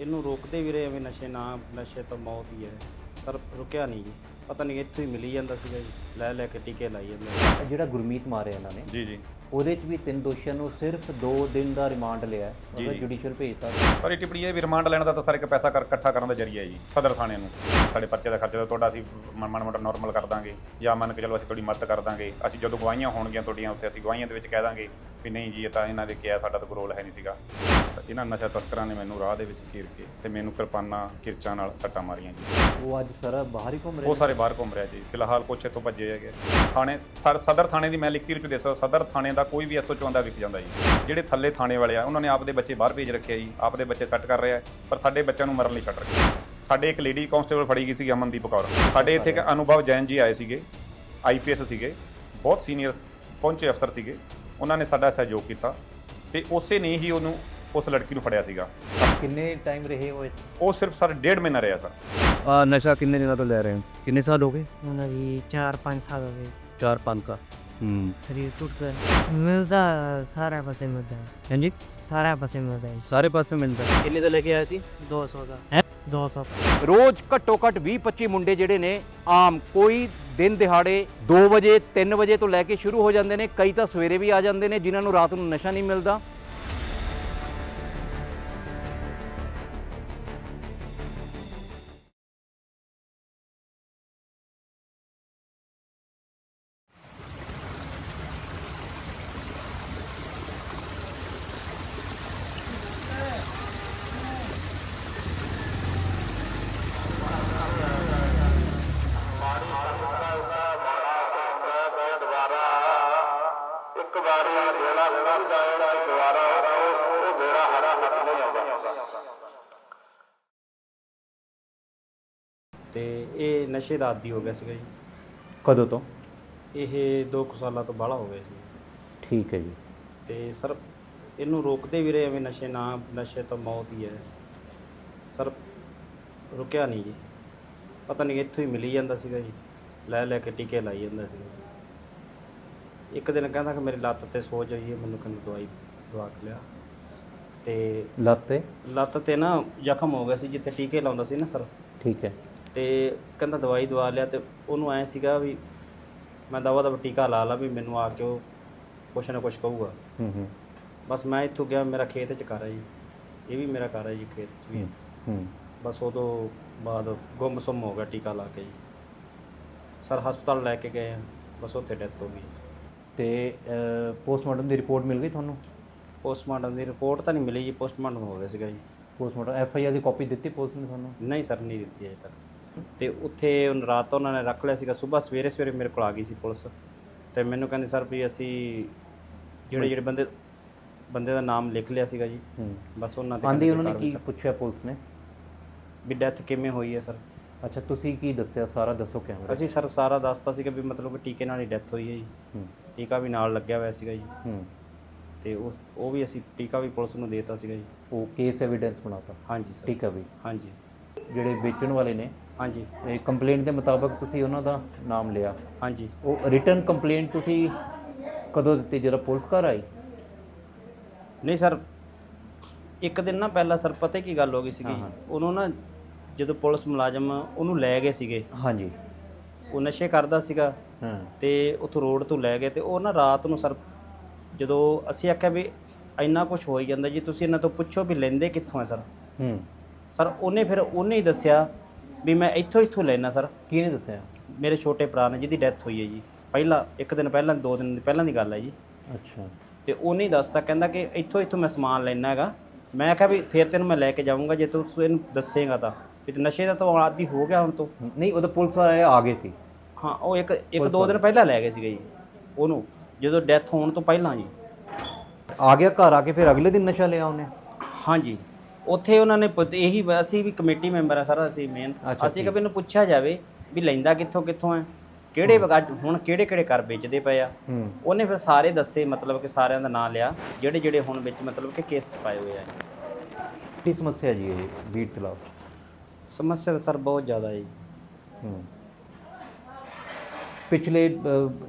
ਇਹਨੂੰ ਰੋਕਦੇ ਵੀ ਰਹੇ ਐਵੇਂ ਨਸ਼ੇ ਨਾ ਨਸ਼ੇ ਤੋਂ ਮੌਤ ਹੀ ਹੈ। ਸਰ ਰੁਕਿਆ ਨਹੀਂ ਜੀ। ਪਤਾ ਨਹੀਂ ਇੱਥੋਂ ਹੀ ਮਿਲੀ ਜਾਂਦਾ ਸੀਗਾ ਜੀ। ਲੈ ਲੈ ਕੇ ਟੀਕੇ ਲਾਈ ਜਾਂਦੇ ਇਹ ਜਿਹੜਾ ਗੁਰਮੀਤ ਮਾਰਿਆ ਇਹਨਾਂ ਨੇ ਜੀ ਜੀ। ਉਹਦੇ 'ਚ ਵੀ ਤਿੰਨ ਦੋਸ਼ੀਆਂ ਨੂੰ ਸਿਰਫ 2 ਦਿਨ ਦਾ ਰਿਮਾਂਡ ਲਿਆ ਹੈ ਉਹਦਾ ਜੀ। ਜੁਡੀਸ਼ੀਅਲ ਭੇਜਤਾ ਪਰ ਇਹ ਟਿੱਪਣੀ ਇਹ ਵੀ ਰਿਮਾਂਡ ਲੈਣ ਦਾ ਤਾਂ ਸਰ ਇੱਕ ਪੈਸਾ ਕਰ- ਇਕੱਠਾ ਕਰਨ ਦਾ ਜਰੀਆ ਹੈ ਜੀ ਸਦਰ ਥਾਣੇ ਨੂੰ। ਸਾਡੇ ਪਰਚੇ ਦਾ ਖਰਚਾ ਤਾਂ ਤੁਹਾਡਾ ਅਸੀਂ ਮਨ ਮਨ ਮੋਟਾ ਨਾਰਮਲ ਕਰ ਦਾਂਗੇ। ਜਾਂ ਮੰਨ ਕੇ ਚਲੋ ਅਸੀਂ ਤੁਹਾਡੀ ਮਦਦ ਕਰ ਦਾਂਗੇ। ਅਸੀਂ ਜਦੋਂ ਗਵਾਹੀਆਂ ਹੋਣਗੀਆਂ ਤੁਹਾਡੀਆਂ ਉੱਥੇ ਅਸੀਂ ਗਵਾਹੀਆਂ ਦੇ ਵਿੱਚ ਕਹਿ ਦਾਂਗੇ ਵੀ ਨਹੀਂ ਜੀ ਇਹ ਤਾਂ ਇਹਨਾਂ ਦੇ ਕਿਹਾ ਸਾਡਾ ਤਾਂ ਕੋਈ ਰੋਲ ਹੈ ਨਹੀਂ ਸੀਗਾ। ਤਾਂ ਇਹਨਾਂ ਨਸ਼ਾ ਤਸਕਰਾਂ ਨੇ ਮੈਨੂੰ ਰਾਹ ਦੇ ਵਿੱਚ ਘੇਰ ਕੇ ਤੇ ਮੈਨੂੰ ਕਿਰਪਾਨਾਂ ਕਿਰਚਾਂ ਨਾਲ ਸੱਟਾਂ ਮਾਰੀਆਂ ਜੀ। ਉਹ ਅੱਜ ਸਾਰਾ ਬਾਹਰ ਹੀ ਘੁੰਮ ਰਿਹਾ ਉਹ ਸਾਰੇ ਬਾਹਰ ਘੁੰਮ ਰਿਹਾ ਜੀ। ਫਿਲਹਾਲ ਕੁਛ ਇੱਥੋਂ ਭੱਜੇ ਹੈਗੇ ਥਾਣੇ ਸਰ- ਸਦਰ ਥਾਣੇ ਦੀ ਮੈਂ ਲਿਖਤੀ ਵਿੱਚ ਦੇ ਸਕਦਾ ਸਦਰ ਥਾਣੇ ਦਾ ਕੋਈ ਵੀ ਐਸਓਚ ਆਉਂਦਾ ਵਿਕ ਜਾਂਦਾ ਜੀ। ਜਿਹੜੇ ਥੱਲੇ ਥਾਣੇ ਵਾਲੇ ਆ ਉਹਨਾਂ ਨੇ ਆਪਦੇ ਬੱਚੇ ਬਾਹਰ ਭੇਜ ਰੱਖਿਆ ਜੀ ਆਪਦੇ ਬੱਚੇ ਸੈੱਟ ਕਰ ਰਿਹਾ ਪਰ ਸਾਡੇ ਬੱਚਿਆਂ ਨੂੰ ਮਰਨ ਲਈ ਛੱਡ ਰੱਖਿਆ। ਸਾਡੇ ਇੱਕ ਲੇਡੀ ਕਾਂਸਟੇਬਲ ਫੜੀ ਗਈ ਸੀ ਅਮਨਦੀਪ ਕੌਰ। ਸਾਡੇ ਇੱਥੇ ਇੱਕ ਅਨੁਭਵ ਜੈਨ ਜੀ ਆਏ ਸੀਗੇ ਆਈਪੀਐਸ ਸੀਗੇ ਬਹੁਤ ਸੀਨੀਅਰ ਪਹੁੰਚੇ ਅਫਸਰ ਸੀਗੇ। ਉਹਨਾਂ ਨੇ ਸਾਡਾ ਸਹਿਯੋਗ ਕੀਤਾ ਤੇ ਉਸੇ ਨੇ ਹੀ ਉਹਨੂੰ ਉਸ ਲੜਕੀ ਨੂੰ ਫੜਿਆ ਸੀਗਾ। ਕਿੰਨੇ ਟਾਈਮ ਰਹੇ ਉਹ ਇੱਥੇ? ਉਹ ਸਿਰਫ ਸਰ ਡੇਢ ਮਹੀਨਾ ਰਿਹਾ ਸਰ। ਆ ਨਸ਼ਾ ਕਿੰਨੇ ਦਿਨਾਂ ਤੋਂ ਲੈ ਰਹੇ ਹੋ? ਕਿੰਨੇ ਸਾਲ ਹੋ ਗਏ? ਉਹਨਾਂ ਦੀ 4-5 ਸਾਲ ਹੋ ਗਏ। 4 5 का ਹੂੰ। ਸਰੀਰ ਟੁੱਟ ਗਿਆ। ਮਿਲਦਾ ਸਾਰਾ ਪਾਸੇ ਮਿਲਦਾ। ਹੈ ਹਾਂਜੀ? ਸਾਰਾ ਪਾਸੇ ਮਿਲਦਾ ਹੈ ਸਾਰੇ ਪਾਸੇ ਮਿਲਦਾ। ਹੈ। ਕਿੰਨੇ ਦਾ ਲੈ ਕੇ ਆਏ ਸੀ? 200 ਦਾ। ਹੈਂ? 200 ਰੋਜ਼ ਘੱਟੋ ਘੱਟ 20 25 ਮੁੰਡੇ ਜਿਹੜੇ ਨੇ ਆਮ ਕੋਈ ਦਿਨ ਦਿਹਾੜੇ 2 ਵਜੇ 3 ਵਜੇ ਤੋਂ ਲੈ ਕੇ ਸ਼ੁਰੂ ਹੋ ਜਾਂਦੇ ਨੇ ਕਈ ਤਾਂ ਸਵੇਰੇ ਵੀ ਆ ਜਾਂਦੇ ਨੇ ਜਿਨ੍ਹਾਂ ਨੂੰ ਰਾਤ ਨੂੰ ਨਸ਼ਾ ਨਹੀਂ ਮਿਲਦਾ। ਨਸ਼ੇ ਦਾ ਆਦੀ ਹੋ ਗਿਆ ਸੀਗਾ ਜੀ। ਕਦੋਂ ਤੋਂ? ਇਹ 2 ਸਾਲਾਂ ਤੋਂ ਬਾਹਲਾ ਹੋ ਗਿਆ ਸੀ। ਠੀਕ ਹੈ ਜੀ। ਤੇ ਸਰ ਇਹਨੂੰ ਰੋਕਦੇ ਵੀ ਰਹੇ ਐਵੇਂ ਨਸ਼ੇ ਨਾ ਨਸ਼ੇ ਤੋਂ ਮੌਤ ਹੀ ਹੈ। ਸਰ ਰੁਕਿਆ ਨਹੀਂ ਜੀ। ਪਤਾ ਨਹੀਂ ਇੱਥੋਂ ਹੀ ਮਿਲੀ ਜਾਂਦਾ ਸੀਗਾ ਜੀ। ਲੈ ਲੈ ਕੇ ਟੀਕੇ ਲਾਈ ਜਾਂਦਾ ਸੀਗਾ ਇੱਕ ਦਿਨ ਕਹਿੰਦਾ ਕਿ ਮੇਰੀ ਲੱਤ ਤੇ ਸੋਜ ਹੋਈ ਹੈ ਮੈਨੂੰ ਕਹਿੰਦਾ ਦਵਾਈ ਦਵਾ ਕੇ ਲਿਆ। ਤੇ ਲੱਤੇ ਲੱਤ ਤੇ ਨਾ ਜ਼ਖਮ ਹੋ ਗਿਆ ਸੀ ਜਿੱਥੇ ਟੀਕੇ ਲਾਉਂਦਾ ਸੀ ਨਾ ਸਰ। ਠੀਕ ਹੈ। ਤੇ ਕਹਿੰਦਾ ਦਵਾਈ ਦਵਾ ਲਿਆ ਤੇ ਉਹਨੂੰ ਐ ਸੀਗਾ ਵੀ ਮੈਂ ਦਵਾ ਦਾ ਟੀਕਾ ਲਾ ਲਾ ਵੀ ਮੈਨੂੰ ਆ ਕੇ ਉਹ ਕੁਛ ਨਾ ਕੁਛ ਕਹੂਗਾ। ਹੂੰ ਹੂੰ। ਬਸ ਮੈਂ ਇੱਥੋਂ ਗਿਆ ਮੇਰਾ ਖੇਤ ਚ ਘਰ ਹੈ ਜੀ। ਇਹ ਵੀ ਮੇਰਾ ਘਰ ਹੈ ਜੀ ਖੇਤ ਚ ਵੀ। ਹੂੰ, ਬਸ ਉਦੋਂ ਬਾਅਦ ਗੁੰਮ ਸੁੰਮ ਹੋ ਗਿਆ ਟੀਕਾ ਲਾ ਕੇ ਜੀ। ਸਰ ਹਸਪਤਾਲ ਲੈ ਕੇ ਗਏ ਆ ਬਸ ਉੱਥੇ ਡੈਥ ਹੋ ਗਈ। ਤੇ ਪੋਸਟਮਾਰਟਮ ਦੀ ਰਿਪੋਰਟ ਮਿਲ ਗਈ ਤੁਹਾਨੂੰ? ਪੋਸਟਮਾਰਟਮ ਦੀ ਰਿਪੋਰਟ ਤਾਂ ਨਹੀਂ ਮਿਲੀ ਜੀ ਪੋਸਟਮਾਰਟਮ ਹੋ ਗਿਆ ਸੀਗਾ ਜੀ। ਪੋਸਟਮਾਰਟਮ ਐਫ ਆਈ ਆਰ ਦੀ ਕਾਪੀ ਦਿੱਤੀ ਪੁਲਿਸ ਨੇ ਤੁਹਾਨੂੰ? ਨਹੀਂ ਸਰ ਨਹੀਂ ਦਿੱਤੀ ਅਜੇ ਤੱਕ। ਤੇ ਉੱਥੇ ਉਹ ਰਾਤ ਉਹਨਾਂ ਨੇ ਰੱਖ ਲਿਆ ਸੀਗਾ ਸਵੇਰ ਸਵੇਰੇ ਸਵੇਰੇ ਮੇਰੇ ਕੋਲ ਆ ਗਈ ਸੀ ਪੁਲਿਸ। ਤੇ ਮੈਨੂੰ ਕਹਿੰਦੇ ਸਰ ਵੀ ਅਸੀਂ ਜਿਹੜੇ ਜਿਹੜੇ ਬੰਦੇ ਬੰਦੇ ਦਾ ਨਾਮ ਲਿਖ ਲਿਆ ਸੀਗਾ ਜੀ ਹੂੰ। ਬਸ ਉਹਨਾਂ ਤੇ ਆਂਦੀ ਉਹਨਾਂ ਨੇ ਕੀ ਪੁੱਛਿਆ ਪੁਲਿਸ ਨੇ? ਵੀ ਡੈਥ ਕਿਵੇਂ ਹੋਈ ਹੈ ਸਰ? ਅੱਛਾ ਤੁਸੀਂ ਕੀ ਦੱਸਿਆ? ਸਾਰਾ ਦੱਸੋ ਕੈਮਰਾ। ਅਸੀਂ ਸਰ ਸਾਰਾ ਦੱਸਤਾ ਸੀਗਾ ਵੀ ਮਤਲਬ ਕਿ ਟੀਕੇ ਨਾਲ ਹੀ ਡੈਥ ਹੋਈ ਹੈ ਜੀ। ਹੂੰ। ਟੀਕਾ ਵੀ ਨਾਲ ਲੱਗਿਆ ਹੋਇਆ ਸੀਗਾ ਜੀ। ਹੂੰ। ਤੇ ਉਹ ਉਹ ਵੀ ਅਸੀਂ ਟੀਕਾ ਵੀ ਪੁਲਿਸ ਨੂੰ ਦੇਤਾ ਸੀਗਾ ਜੀ। ਉਹ ਕੇਸ ਐਵੀਡੈਂਸ ਬਣਾਤਾ। ਹਾਂਜੀ ਸਰ। ਠੀਕ ਵੀ। ਹਾਂਜੀ। ਜਿਹੜੇ ਵੇਚਣ ਵਾਲੇ ਨੇ ਹਾਂਜੀ। ਇਹ ਕੰਪਲੇਂਟ ਦੇ ਮੁਤਾਬਕ ਤੁਸੀਂ ਉਹਨਾਂ ਦਾ ਨਾਮ ਲਿਆ। ਹਾਂਜੀ। ਉਹ ਰਿਟਰਨ ਕੰਪਲੇਂਟ ਤੁਸੀਂ ਕਦੋਂ ਦਿੱਤੀ ਜਦੋਂ ਪੁਲਿਸ ਘਰ ਆਈ? ਨਹੀਂ ਸਰ ਇੱਕ ਦਿਨ ਨਾ ਪਹਿਲਾਂ ਸਰ ਪਤਾ ਕੀ ਗੱਲ ਹੋ ਗਈ ਸੀਗੀ? ਹਾਂ। ਉਹਨੂੰ ਨਾ ਜਦੋਂ ਪੁਲਿਸ ਮੁਲਾਜ਼ਮ ਉਹਨੂੰ ਲੈ ਗਏ ਸੀਗੇ। ਹਾਂਜੀ। ਉਹ ਨਸ਼ੇ ਕਰਦਾ ਸੀਗਾ। ਹਾਂ। ਤੇ ਉੱਥੋਂ ਰੋਡ ਤੋਂ ਲੈ ਗਏ ਤੇ ਉਹ ਨਾ ਰਾਤ ਨੂੰ ਸਰ ਜਦੋਂ ਅਸੀਂ ਆਖਿਆ ਵੀ ਇੰਨਾ ਕੁਝ ਹੋ ਹੀ ਜਾਂਦਾ ਜੀ ਤੁਸੀਂ ਇਹਨਾਂ ਤੋਂ ਪੁੱਛੋ ਵੀ ਲੈਂਦੇ ਕਿੱਥੋਂ ਹੈ ਸਰ? ਹੂੰ। ਸਰ ਉਹਨੇ ਫਿਰ ਉਹਨੇ ਹੀ ਦੱਸਿਆ ਵੀ ਮੈਂ ਇੱਥੋਂ ਇੱਥੋਂ ਲੈਣਾ ਸਰ ਕਿਹਨੇ ਦੱਸਿਆ। ਮੇਰੇ ਛੋਟੇ ਭਰਾ ਨੇ ਜਿਹਦੀ ਡੈਥ ਹੋਈ ਹੈ ਜੀ। ਪਹਿਲਾਂ ਇੱਕ ਦਿਨ ਪਹਿਲਾਂ ਦੋ ਦਿਨ ਪਹਿਲਾਂ ਦੀ ਗੱਲ ਹੈ ਜੀ। ਅੱਛਾ। ਤੇ ਉਹਨੇ ਦੱਸਤਾ ਕਹਿੰਦਾ ਕਿ ਇੱਥੋਂ ਇੱਥੋਂ ਮੈਂ ਸਮਾਨ ਲੈਣਾ ਹੈਗਾ। ਮੈਂ ਕਿਹਾ ਵੀ ਫਿਰ ਤੈਨੂੰ ਮੈਂ ਲੈ ਕੇ ਜਾਊਂਗਾ ਜੇ ਤੂੰ ਇਹਨੂੰ ਦੱਸੇਗਾ ਤਾਂ। ਵੀ ਤੂੰ ਨਸ਼ੇ ਦਾ ਤਾਂ ਆਦੀ ਹੋ ਗਿਆ ਹੁਣ ਤੋਂ। ਨਹੀਂ ਉਹਦਾ ਪੁਲਿਸ ਵਾਲੇ ਆ ਗਏ ਸੀ। ਹਾਂ ਉਹ ਇੱਕ ਇੱਕ ਦੋ ਦਿਨ ਪਹਿਲਾਂ ਲੈ ਗਏ ਸੀਗੇ ਜੀ। ਉਹਨੂੰ ਜਦੋਂ ਡੈਥ ਹੋਣ ਤੋਂ ਪਹਿਲਾਂ ਜੀ। ਆ ਗਿਆ ਘਰ ਆ ਕੇ ਫਿਰ ਅਗਲੇ ਦਿਨ ਨਸ਼ਾ ਲਿਆ ਉਹਨੇ ਹਾਂਜੀ। ਉੱਥੇ ਉਹਨਾਂ ਨੇ ਇਹੀ ਬ- ਅਸੀਂ ਵੀ ਕਮੇਟੀ ਮੈਂਬਰ ਆ ਸਾਰਾ ਅਸੀਂ ਮੇਨ ਅੱਛਾ, ਅਸੀਂ। ਕਦੇ ਇਹਨੂੰ ਪੁੱਛਿਆ ਜਾਵੇ ਵੀ ਲੈਂਦਾ ਕਿੱਥੋਂ ਕਿੱਥੋਂ ਹੈ ਕਿਹੜੇ ਵਗਾ- ਹੁਣ ਕਿਹੜੇ ਕਿਹੜੇ ਘਰ ਵੇਚਦੇ ਪਏ ਆ। ਹੂੰ। ਉਹਨੇ ਫਿਰ ਸਾਰੇ ਦੱਸੇ ਮਤਲਬ ਕਿ ਸਾਰਿਆਂ ਦਾ ਨਾਂ ਲਿਆ ਜਿਹੜੇ ਜਿਹੜੇ ਹੁਣ ਵਿੱਚ ਮਤਲਬ ਕਿ ਕੇਸ ਚ ਪਾਏ ਹੋਏ ਆ। ਕੀ ਸਮੱਸਿਆ ਜੀ ਇਹ ਬੀਟ ਤਲਾਬ? ਸਮੱਸਿਆ ਤਾਂ ਸਰ ਬਹੁਤ ਜ਼ਿਆਦਾ ਹੈ ਜੀ। ਹੂੰ। ਪਿਛਲੇ